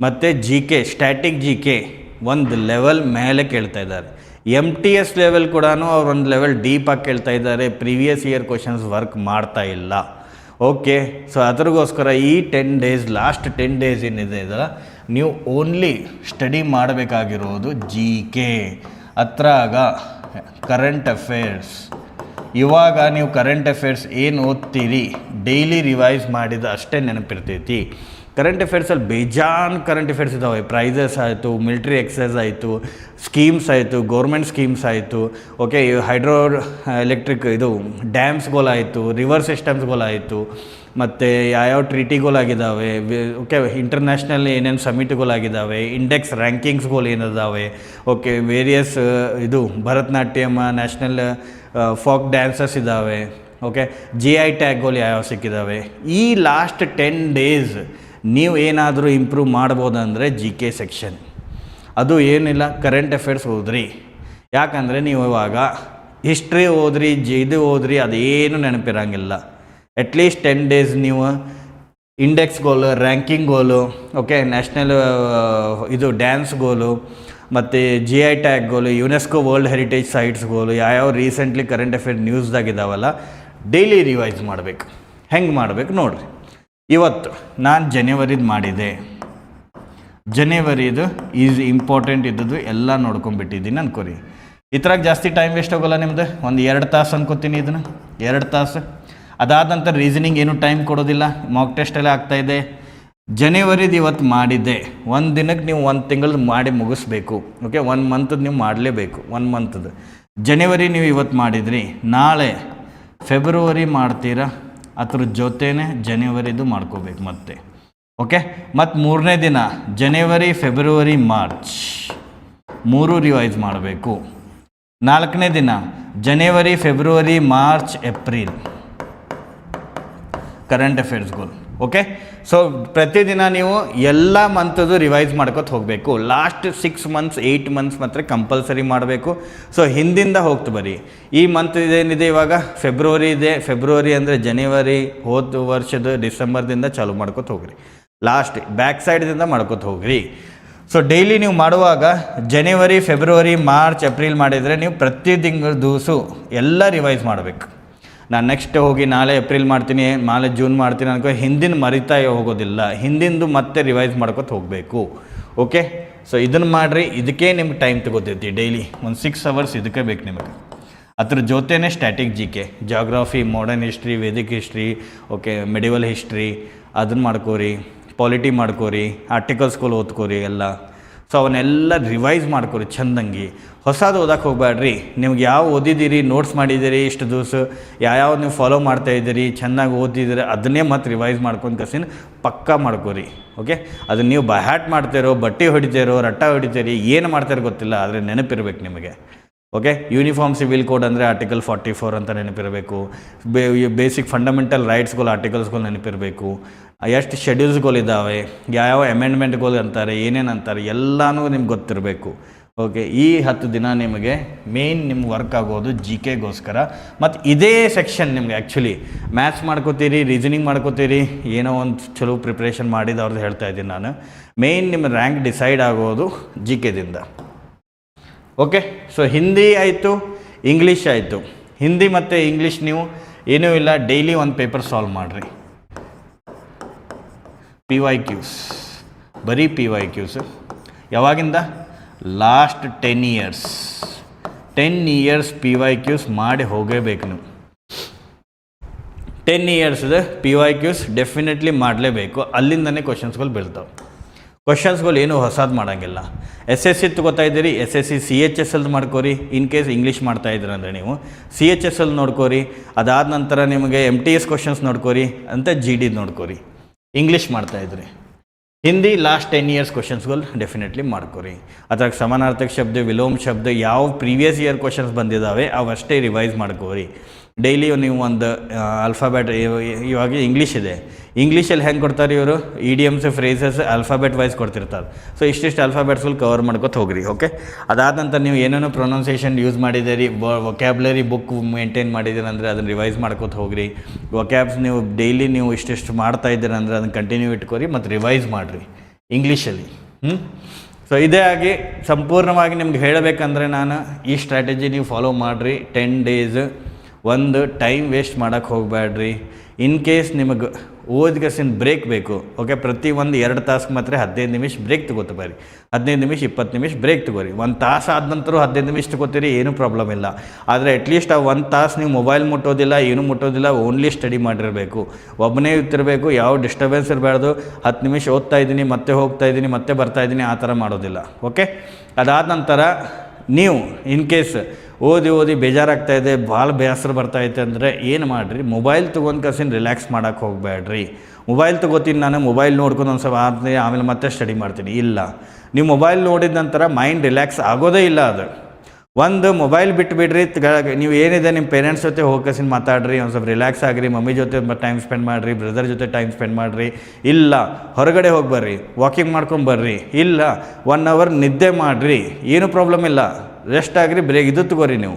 ಮತ್ತು G K static G K ಒಂದು ಲೆವೆಲ್ ಮೇಲೆ ಕೇಳ್ತಾ ಇದ್ದಾರೆ. ಎಂ ಟಿ ಎಸ್ ಲೆವೆಲ್ ಕೂಡ ಅವ್ರು ಒಂದು ಲೆವೆಲ್ ಡೀಪಾಗಿ ಕೇಳ್ತಾ ಇದ್ದಾರೆ. ಪ್ರೀವಿಯಸ್ ಇಯರ್ ಕ್ವಶನ್ಸ್ ವರ್ಕ್ ಮಾಡ್ತಾ ಇಲ್ಲ. ಓಕೆ ಸೊ ಅದ್ರಿಗೋಸ್ಕರ ಈ ten days last ten days ಏನಿದೆ ಇದಲ್ಲ ನೀವು ಓನ್ಲಿ ಸ್ಟಡಿ ಮಾಡಬೇಕಾಗಿರೋದು ಜಿ ಕೆ ಅತ್ರಾಗ ಕರೆಂಟ್ ಅಫೇರ್ಸ್ ಇವಾಗ ನೀವು ಕರೆಂಟ್ ಅಫೇರ್ಸ್ ಏನು ಓದ್ತೀರಿ? ಡೈಲಿ ರಿವೈಸ್ ಮಾಡಿದ ಅಷ್ಟೇ ನೆನಪಿರ್ತೈತಿ. ಕರೆಂಟ್ ಅಫೇರ್ಸಲ್ಲಿ ಬೇಜಾನ್ ಕರೆಂಟ್ ಅಫೇರ್ಸ್ ಇದ್ದಾವೆ ಪ್ರೈಸಸ್ ಆಯಿತು ಮಿಲ್ಟ್ರಿ ಎಕ್ಸೈಸ್ ಆಯಿತು ಸ್ಕೀಮ್ಸ್ ಆಯಿತು ಗೌರ್ಮೆಂಟ್ ಸ್ಕೀಮ್ಸ್ ಆಯಿತು. ಓಕೆ ಹೈಡ್ರೋ ಎಲೆಕ್ಟ್ರಿಕ್ ಇದು ಡ್ಯಾಮ್ಸ್ಗಳಾಯಿತು ರಿವರ್ ಸಿಸ್ಟಮ್ಸ್ಗಳಾಯಿತು ಮತ್ತು ಯಾವ್ಯಾವ ಟ್ರೀಟಿಗಳಾಗಿದ್ದಾವೆ ಓಕೆ ಇಂಟರ್ನ್ಯಾಷನಲ್ ಏನೇನು ಸಮಿಟ್ಗಳಾಗಿದ್ದಾವೆ ಇಂಡೆಕ್ಸ್ ರ್ಯಾಂಕಿಂಗ್ಸ್ಗಳು ಏನಿದ್ದಾವೆ ಓಕೆ ವೇರಿಯಸ್ ಇದು, ಭರತನಾಟ್ಯಮ್ ನ್ಯಾಷನಲ್ ಫಾಕ್ ಡ್ಯಾನ್ಸಸ್ ಇದ್ದಾವೆ ಓಕೆ ಜಿ ಐ ಟ್ಯಾಗ್ಗಳು ಯಾವ್ಯಾವ ಸಿಕ್ಕಿದ್ದಾವೆ ಈ ಲಾಸ್ಟ್ ಟೆನ್ ಡೇಸ್ ನೀವು ಏನಾದರೂ ಇಂಪ್ರೂವ್ ಮಾಡ್ಬೋದಂದರೆ ಜಿ ಕೆ ಸೆಕ್ಷನ್ ಅದು ಏನಿಲ್ಲ ಕರೆಂಟ್ ಅಫೇರ್ಸ್ ಓದ್ರಿ ಯಾಕಂದರೆ ನೀವು ಇವಾಗ ಹಿಸ್ಟ್ರಿ ಓದ್ರಿ ಜಿ, ಇದು ಓದ್ರಿ ಅದೇನು ನೆನಪಿರಂಗಿಲ್ಲ. ಅಟ್ಲೀಸ್ಟ್ ಟೆನ್ ಡೇಸ್ ನೀವು ಇಂಡೆಕ್ಸ್ ಗೋಲು ರ್ಯಾಂಕಿಂಗ್ ಗೋಲು ಓಕೆ ನ್ಯಾಷನಲ್ ಇದು ಡ್ಯಾನ್ಸ್ ಗೋಲು ಮತ್ತು ಜಿ ಐ ಟ್ಯಾಗ್ ಗೋಲು ಯುನೆಸ್ಕೋ ವರ್ಲ್ಡ್ ಹೆರಿಟೇಜ್ ಸೈಟ್ಸ್ ಗೋಲು ಯಾವ್ಯಾವ ರೀಸೆಂಟ್ಲಿ ಕರೆಂಟ್ ಅಫೇರ್ ನ್ಯೂಸ್ದಾಗಿದ್ದಾವಲ್ಲ ಡೈಲಿ ರಿವೈಸ್ ಮಾಡಬೇಕು. ಹೆಂಗೆ ಮಾಡಬೇಕು ನೋಡಿರಿ. ಇವತ್ತು ನಾನು ಜನವರಿದು ಮಾಡಿದೆ. ಜನವರಿದು ಈಸ್ ಇಂಪಾರ್ಟೆಂಟ್ ಇದ್ದದ್ದು ಎಲ್ಲ ನೋಡ್ಕೊಂಬಿಟ್ಟಿದ್ದೀನಿ ಅನ್ಕೋರಿ ಇದ್ರಾಗ ಜಾಸ್ತಿ ಟೈಮ್ ವೇಸ್ಟ್ ಆಗೋಲ್ಲ ನಿಮ್ದು? ಒಂದು ಎರಡು ತಾಸು ಅನ್ಕೋತೀನಿ ಇದನ್ನು. ಎರಡು ತಾಸು. ಅದಾದ ರೀಸನಿಂಗ್ ಏನು ಟೈಮ್ ಕೊಡೋದಿಲ್ಲ. ಮಾಕ್ ಟೆಸ್ಟ್ ಎಲ್ಲ ಆಗ್ತಾಯಿದೆ ಜನವರಿದು ಇವತ್ತು ಮಾಡಿದ್ದೆ ಒಂದು ದಿನಕ್ಕೆ ನೀವು ಒಂದು ತಿಂಗಳದ್ದು ಮಾಡಿ ಮುಗಿಸ್ಬೇಕು. ಓಕೆ ಒನ್ ಮಂತದ್ದು ನೀವು ಮಾಡಲೇಬೇಕು. ಒನ್ ಮಂತದ್ದು ಜನವರಿ ನೀವು ಇವತ್ತು ಮಾಡಿದ್ರಿ. ನಾಳೆ ಫೆಬ್ರವರಿ ಮಾಡ್ತೀರಾ? ಅದ್ರ ಜೊತೆನೇ ಜನವರಿದು ಮಾಡ್ಕೋಬೇಕು ಮತ್ತೆ. ಓಕೆ ಮತ್ತು ಮೂರನೇ ದಿನ ಜನವರಿ ಫೆಬ್ರವರಿ ಮಾರ್ಚ್ ಮೂರು ರಿವೈಸ್ ಮಾಡಬೇಕು. ನಾಲ್ಕನೇ ದಿನ ಜನವರಿ ಫೆಬ್ರವರಿ ಮಾರ್ಚ್ ಏಪ್ರಿಲ್ ಕರೆಂಟ್ ಅಫೇರ್ಸ್ಗಳು ಓಕೆ ಸೊ ಪ್ರತಿದಿನ ನೀವು ಎಲ್ಲ ಮಂತದ್ದು ರಿವೈಸ್ ಮಾಡ್ಕೊತ ಹೋಗಬೇಕು. Last six months eight months ಮಾತ್ರ ಕಂಪಲ್ಸರಿ ಮಾಡಬೇಕು. ಸೊ ಹಿಂದಿಂದ ಹೋಗ್ತು ಬರಿ. ಈ ಮಂತ್ ಇದೇನಿದೆ ಇವಾಗ? ಫೆಬ್ರವರಿ ಇದೆ. ಫೆಬ್ರವರಿ ಅಂದರೆ ಜನವರಿ ಹೋದ ವರ್ಷದ ಡಿಸೆಂಬರ್ದಿಂದ ಚಾಲು ಮಾಡ್ಕೊತ ಹೋಗ್ರಿ. ಲಾಸ್ಟ್ ಬ್ಯಾಕ್ ಸೈಡ್ದಿಂದ ಮಾಡ್ಕೊತ ಹೋಗ್ರಿ. ಸೊ ಡೈಲಿ ನೀವು ಮಾಡುವಾಗ ಜನವರಿ ಫೆಬ್ರವರಿ ಮಾರ್ಚ್ ಏಪ್ರಿಲ್ ಮಾಡಿದರೆ ನೀವು ಪ್ರತಿ ತಿಂಗಳ ದಿವಸ ಎಲ್ಲ ರಿವೈಸ್ ಮಾಡಬೇಕು. ನಾನು ನೆಕ್ಸ್ಟ್ ಹೋಗಿ ನಾಳೆ ಏಪ್ರಿಲ್ ಮಾಡ್ತೀನಿ, ನಾಳೆ ಜೂನ್ ಮಾಡ್ತೀನಿ ಅನ್ಕೋ, ಹಿಂದಿನ ಮರಿತಾ ಹೋಗೋದಿಲ್ಲ. ಹಿಂದಿಂದು ಮತ್ತೆ ರಿವೈಸ್ ಮಾಡ್ಕೊತ ಹೋಗಬೇಕು. ಓಕೆ ಸೊ ಇದನ್ನು ಮಾಡಿರಿ. ಇದಕ್ಕೆ ನಿಮ್ಗೆ ಟೈಮ್ ತಗೋತೈತಿ ಡೈಲಿ ಒಂದು ಸಿಕ್ಸ್ ಅವರ್ಸ್ ಇದಕ್ಕೆ ಬೇಕು ನಿಮಗೆ. ಅದ್ರ ಜೊತೆನೇ static G K geography modern history Vedic history okay medieval history ಅದನ್ನು ಮಾಡ್ಕೋರಿ. ಪಾಲಿಟಿ ಮಾಡ್ಕೋರಿ. ಆರ್ಟಿಕಲ್ಸ್ಗಳು ಓದ್ಕೋರಿ ಎಲ್ಲ. ಸೊ ಅವನ್ನೆಲ್ಲ ರಿವೈಸ್ ಮಾಡ್ಕೊರಿ ಚಂದಂಗಿ. ಹೊಸದು ಓದಕ್ಕೆ ಹೋಗ್ಬೇಡ್ರಿ ನಿಮ್ಗೆ ಯಾವ ಓದಿದ್ದೀರಿ ನೋಟ್ಸ್ ಮಾಡಿದ್ದೀರಿ, ಇಷ್ಟು ದಿವಸ, ಯಾವ್ಯಾವ ನೀವು ಫಾಲೋ ಮಾಡ್ತಾ ಇದ್ದೀರಿ ಚೆನ್ನಾಗಿ ಓದಿದ್ದೀರಿ ಅದನ್ನೇ ಮತ್ತೆ ರಿವೈಸ್ ಮಾಡ್ಕೊಂಡು ಕಸಿನ ಪಕ್ಕಾ ಮಾಡ್ಕೊರಿ ಓಕೆ ಅದನ್ನು ನೀವು ಬಹ್ಯಾಟ್ ಮಾಡ್ತೀರೋ, ಬಟ್ಟೆ ಹೊಡಿತೀರೋ, ರಟ್ಟ ಹೊಡಿತೀರಿ, ಏನು ಮಾಡ್ತಾರೆ ಗೊತ್ತಿಲ್ಲ, ಆದರೆ ನೆನಪಿರ್ಬೇಕು ನಿಮಗೆ ಓಕೆ ಯೂನಿಫಾರ್ಮ್ ಸಿವಿಲ್ ಕೋಡ್ ಅಂದರೆ ಆರ್ಟಿಕಲ್ ಫಾರ್ಟಿ ಫೋರ್ ಅಂತ ನೆನಪಿರಬೇಕು. Basic fundamental ರೈಟ್ಸ್ಗಳು ಆರ್ಟಿಕಲ್ಸ್ಗಳು ನೆನಪಿರಬೇಕು. ಎಷ್ಟು ಶೆಡ್ಯೂಲ್ಸ್ಗಳು ಇದ್ದಾವೆ ಯಾವ್ಯಾವ ಅಮೆಂಡ್ಮೆಂಟ್ಗಳು ಅಂತಾರೆ, ಏನೇನು ಅಂತಾರೆ, ಎಲ್ಲನೂ ನಿಮ್ಗೆ ಗೊತ್ತಿರಬೇಕು. ಓಕೆ ಈ ಹತ್ತು ದಿನ ನಿಮಗೆ ಮೇನ್ ನಿಮ್ಮ ವರ್ಕ್ ಆಗೋದು ಜಿ ಕೆಗೋಸ್ಕರ ಮತ್ತು ಇದೇ ಸೆಕ್ಷನ್ ನಿಮ್ಗೆ ಆ್ಯಕ್ಚುಲಿ ಮ್ಯಾಥ್ಸ್ ಮಾಡ್ಕೋತೀರಿ ರೀಸನಿಂಗ್ ಮಾಡ್ಕೋತೀರಿ, ಏನೋ ಒಂದು ಚಲೋ ಪ್ರಿಪ್ರೇಷನ್ ಮಾಡಿದವ್ರದ್ದು ಹೇಳ್ತಾ ಇದ್ದೀನಿ ನಾನು. ಮೇಯ್ನ್ ನಿಮ್ಮ ರ್ಯಾಂಕ್ ಡಿಸೈಡ್ ಆಗೋದು ಜಿ ಕೆದಿಂದ ಓಕೆ ಸೊ ಹಿಂದಿ ಆಯಿತು ಇಂಗ್ಲೀಷ್ ಆಯಿತು. ಹಿಂದಿ ಮತ್ತು ಇಂಗ್ಲೀಷ್ ನೀವು ಏನೂ ಇಲ್ಲ ಡೈಲಿ ಒಂದು ಪೇಪರ್ ಸಾಲ್ವ್ ಮಾಡಿರಿ. ಪಿ ವೈ ಕ್ಯೂಸ್ ಬರೀ ಪಿ ವೈ ಕ್ಯೂಸ್ ಯಾವಾಗಿಂದ? Last ten years ten years P Y Qs ಮಾಡಿ ಹೋಗೇಬೇಕು ನೀವು. ಟೆನ್ ಇಯರ್ಸ್ದು ಪಿ ವೈ ಕ್ಯೂಸ್ ಡೆಫಿನೆಟ್ಲಿ ಮಾಡಲೇಬೇಕು. ಅಲ್ಲಿಂದನೇ ಕ್ವಶನ್ಸ್ಗಳು ಬೀಳ್ತಾವೆ. ಕ್ವಶನ್ಸ್ಗಳು ಏನು ಹೊಸದು ಮಾಡೋಂಗಿಲ್ಲ. ಎಸ್ ಎಸ್ ಸಿ ತಗೋತಾ ಇದ್ದೀರಿ? S S C C H S L ಮಾಡ್ಕೋರಿ. In case English ಮಾಡ್ತಾ ಅಂದರೆ ನೀವು. ಸಿ ಎಚ್ ಎಸ್ ಎಲ್ ನೋಡ್ಕೋರಿ. ಅದಾದ ನಂತರ ನಿಮಗೆ ಎಂ ಟಿ ಎಸ್ ಕ್ವಶನ್ಸ್ ನೋಡ್ಕೋರಿ. ಅಂತ ಜಿ ಡಿ ನೋಡ್ಕೋರಿ. ಇಂಗ್ಲೀಷ್ ಮಾಡ್ತಾ ಇದ್ರಿ. ಹಿಂದಿ ಲಾಸ್ಟ್ ಟೆನ್ ಇಯರ್ಸ್ ಕ್ವಶನ್ಸ್ಗಳು ಡೆಫಿನೆಟ್ಲಿ ಮಾಡ್ಕೊರಿ. ಅದ್ರಾಗ ಸಮಾನಾರ್ಥಕ ಶಬ್ದ, ವಿಲೋಮ್ ಶಬ್ದ ಯಾವ ಪ್ರೀವಿಯಸ್ ಇಯರ್ ಕ್ವಶನ್ಸ್ ಬಂದಿದ್ದಾವೆ ಅವಷ್ಟೇ ರಿವೈಸ್ ಮಾಡ್ಕೋರಿ. ಡೈಲಿ ನೀವು ಒಂದು ಅಲ್ಫಾಬೆಟ್ ಇವಾಗ ಇಂಗ್ಲೀಷ್ ಇದೆ. ಇಂಗ್ಲೀಷಲ್ಲಿ ಹೆಂಗೆ ಕೊಡ್ತಾರೆ ಇವರು? ಇಡಿಯಮ್ಸ್ ಫ್ರೇಸಸ್ ಅಲ್ಫಾಬೆಟ್ ವೈಸ್ ಕೊಡ್ತಿರ್ತಾರೆ. ಸೊ ಇಷ್ಟಿಷ್ಟು ಅಲ್ಫಾಬೆಟ್ಸ್ಗಳು ಕವರ್ ಮಾಡ್ಕೊತ ಹೋಗ್ರಿ ಓಕೆ ಅದಾದ ನಂತರ ನೀವು ಏನೇನೋ ಪ್ರೊನೌನ್ಸಿಯೇಷನ್ ಯೂಸ್ ಮಾಡಿದ್ದೀರಿ ವೊಕ್ಯಾಬ್ಲರಿ ಬುಕ್ ಮೇಂಟೈನ್ ಮಾಡಿದ್ದೀರಿ ಅಂದರೆ ಅದನ್ನು ರಿವೈಸ್ ಮಾಡ್ಕೊತ ಹೋಗ್ರಿ. ವೊಕ್ಯಾಬ್ಸ್ ನೀವು ಡೈಲಿ ನೀವು ಇಷ್ಟಿಷ್ಟು ಮಾಡ್ತಾ ಇದ್ದೀರಿ ಅಂದರೆ ಅದನ್ನು ಕಂಟಿನ್ಯೂ ಇಟ್ಕೊರಿ ಮತ್ತು ರಿವೈಸ್ ಮಾಡಿರಿ ಇಂಗ್ಲೀಷಲ್ಲಿ ಹ್ಞೂ ಸೊ ಇದೇ ಆಗಿ ಸಂಪೂರ್ಣವಾಗಿ ನಿಮ್ಗೆ ಹೇಳಬೇಕಂದ್ರೆ ನಾನು ಈ ಸ್ಟ್ರಾಟಜಿ ನೀವು ಫಾಲೋ ಮಾಡಿರಿ. ಟೆನ್ ಡೇಸ್ ಒಂದು ಟೈಮ್ ವೇಸ್ಟ್ ಮಾಡೋಕ್ಕೆ ಹೋಗಬೇಡ್ರಿ ಇನ್ ಕೇಸ್ ನಿಮಗೆ ಓದ್ಗಸಿನ ಬ್ರೇಕ್ ಬೇಕು ಓಕೆ ಪ್ರತಿ ಒಂದು ಎರಡು ತಾಸ್ಗೆ ಮಾತ್ರ ಹದಿನೈದು ನಿಮಿಷ ಬ್ರೇಕ್ ತಗೋತೀರಿ ಹದಿನೈದು ನಿಮಿಷ, ಇಪ್ಪತ್ತು ನಿಮಿಷ ಬ್ರೇಕ್ ತಗೋರಿ. ಒಂದು ತಾಸು ಆದ ನಂತರ ಹದಿನೈದು ನಿಮಿಷ ತಗೋತೀರಿ, ಏನೂ ಪ್ರಾಬ್ಲಮ್ ಇಲ್ಲ. ಆದರೆ ಅಟ್ಲೀಸ್ಟ್ ಆ ಒಂದು ತಾಸು ನೀವು ಮೊಬೈಲ್ ಮುಟ್ಟೋದಿಲ್ಲ, ಏನೂ ಮುಟ್ಟೋದಿಲ್ಲ ಓನ್ಲಿ ಸ್ಟಡಿ ಮಾಡಿರಬೇಕು. ಒಬ್ಬನೇ ಇರ್ತಿರಬೇಕು, ಯಾವ ಡಿಸ್ಟರ್ಬೆನ್ಸ್ ಇರಬಾರ್ದು. ಹತ್ತು ನಿಮಿಷ ಓದ್ತಾ ಇದ್ದೀನಿ, ಮತ್ತೆ ಹೋಗ್ತಾ ಇದ್ದೀನಿ, ಮತ್ತೆ ಬರ್ತಾ ಇದ್ದೀನಿ, ಆ ಥರ ಮಾಡೋದಿಲ್ಲ ಓಕೆ ಅದಾದ ನಂತರ ನೀವು ಇನ್ ಕೇಸ್ ಓದಿ ಓದಿ ಬೇಜಾರಾಗ್ತಾ ಇದೆ, ಭಾಳ ಬೇಸರ ಬರ್ತೈತೆ ಅಂದರೆ ಏನು ಮಾಡಿರಿ? ಮೊಬೈಲ್ ತೊಗೊಂಡು ಕಸಿನ ರಿಲ್ಯಾಕ್ಸ್ ಮಾಡೋಕ್ಕೆ ಹೋಗಬೇಡ್ರಿ ಮೊಬೈಲ್ ತೊಗೋತೀನಿ ನಾನು, ಮೊಬೈಲ್ ನೋಡ್ಕೊಂಡು ಒಂದು ಸ್ವಲ್ಪ ಆದ್ಮೇಲೆ ಆಮೇಲೆ ಮತ್ತೆ ಸ್ಟಡಿ ಮಾಡ್ತೀನಿ. ಇಲ್ಲ. ನೀವು ಮೊಬೈಲ್ ನೋಡಿದ ನಂತರ ಮೈಂಡ್ ರಿಲ್ಯಾಕ್ಸ್ ಆಗೋದೇ ಇಲ್ಲ ಅದು. ಒಂದು ಮೊಬೈಲ್ ಬಿಟ್ಬಿಡ್ರಿ ನೀವು ಏನಿದೆ ನಿಮ್ಮ ಪೇರೆಂಟ್ಸ್ ಜೊತೆ ಹೋಗಸಿನ ಮಾತಾಡ್ರಿ, ಒಂದು ಸ್ವಲ್ಪ ರಿಲ್ಯಾಕ್ಸ್ ಆಗಿರಿ, ಮಮ್ಮಿ ಜೊತೆ ಟೈಮ್ ಸ್ಪೆಂಡ್ ಮಾಡಿರಿ ಬ್ರದರ್ ಜೊತೆ ಟೈಮ್ ಸ್ಪೆಂಡ್ ಮಾಡಿರಿ. ಇಲ್ಲ. ಹೊರಗಡೆ ಹೋಗಿ ಬರ್ರಿ ವಾಕಿಂಗ್ ಮಾಡ್ಕೊಂಡು ಬರ್ರಿ. ಇಲ್ಲ. ಒನ್ ಅವರ್ ನಿದ್ದೆ ಮಾಡಿರಿ. ಏನೂ ಪ್ರಾಬ್ಲಮ್ ಇಲ್ಲ. ರೆಸ್ಟ್ ಆಗಿರಿ, ಬ್ರೇಕ್ ಇದು ತಗೋರಿ ನೀವು.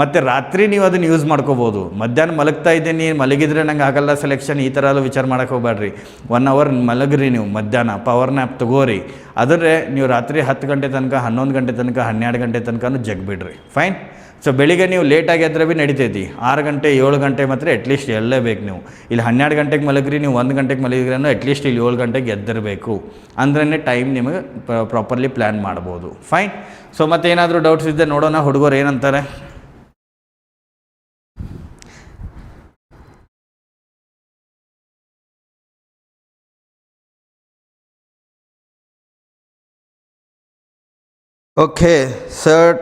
ಮತ್ತು ರಾತ್ರಿ ನೀವು ಅದನ್ನು ಯೂಸ್ ಮಾಡ್ಕೋಬೋದು. ಮಧ್ಯಾಹ್ನ ಮಲಗ್ತಾ ಇದ್ದೀನಿ ಮಲಗಿದ್ರೆ ನಂಗೆ ಆಗಲ್ಲ ಸೆಲೆಕ್ಷನ್ ಈ ಥರ ಎಲ್ಲ ವಿಚಾರ ಮಾಡೋಕೆ ಹೋಗ್ಬೇಡ್ರಿ. ಒನ್ ಅವರ್ ಮಲಗ್ರಿ ನೀವು ಮಧ್ಯಾಹ್ನ ಪವರ್ ನ್ಯಾಪ್ ತಗೋರಿ. ಆದರೆ ನೀವು ರಾತ್ರಿ ಹತ್ತು ಗಂಟೆ ತನಕ, ಹನ್ನೊಂದು ಗಂಟೆ ತನಕ, ಹನ್ನೆರಡು ಗಂಟೆ ತನಕ ಜಗ್ಬಿಡ್ರಿ. ಫೈನ್ ಸೊ ಬೆಳಿಗ್ಗೆ ನೀವು ಲೇಟಾಗಿ ಎದ್ರೆ ಭೀ ನಡಿತೈತಿ. ಆರು ಗಂಟೆ, ಏಳು ಗಂಟೆ ಮಾತ್ರ ಅಟ್ಲೀಸ್ಟ್ ಬೇಕು ನೀವು. ಇಲ್ಲಿ ಹನ್ನೆರಡು ಗಂಟೆಗೆ ಮಲಗ್ರಿ, ನೀವು ಒಂದು ಗಂಟೆಗೆ ಮಲಗಿದ್ರೆ ಅಟ್ಲೀಸ್ಟ್ ಇಲ್ಲಿ ಏಳು ಗಂಟೆಗೆ ಎದ್ದಿರಬೇಕು. ಅಂದ್ರೇ ಟೈಮ್ ನಿಮಗೆ ಪ್ರಾಪರ್ಲಿ ಪ್ಲ್ಯಾನ್ ಮಾಡ್ಬೋದು. ಫೈನ್ ಸೊ ಮತ್ತೇನಾದರೂ ಡೌಟ್ಸ್ ಇದ್ದರೆ ನೋಡೋಣ, ಹುಡುಗರು ಏನಂತಾರೆ? Okay sir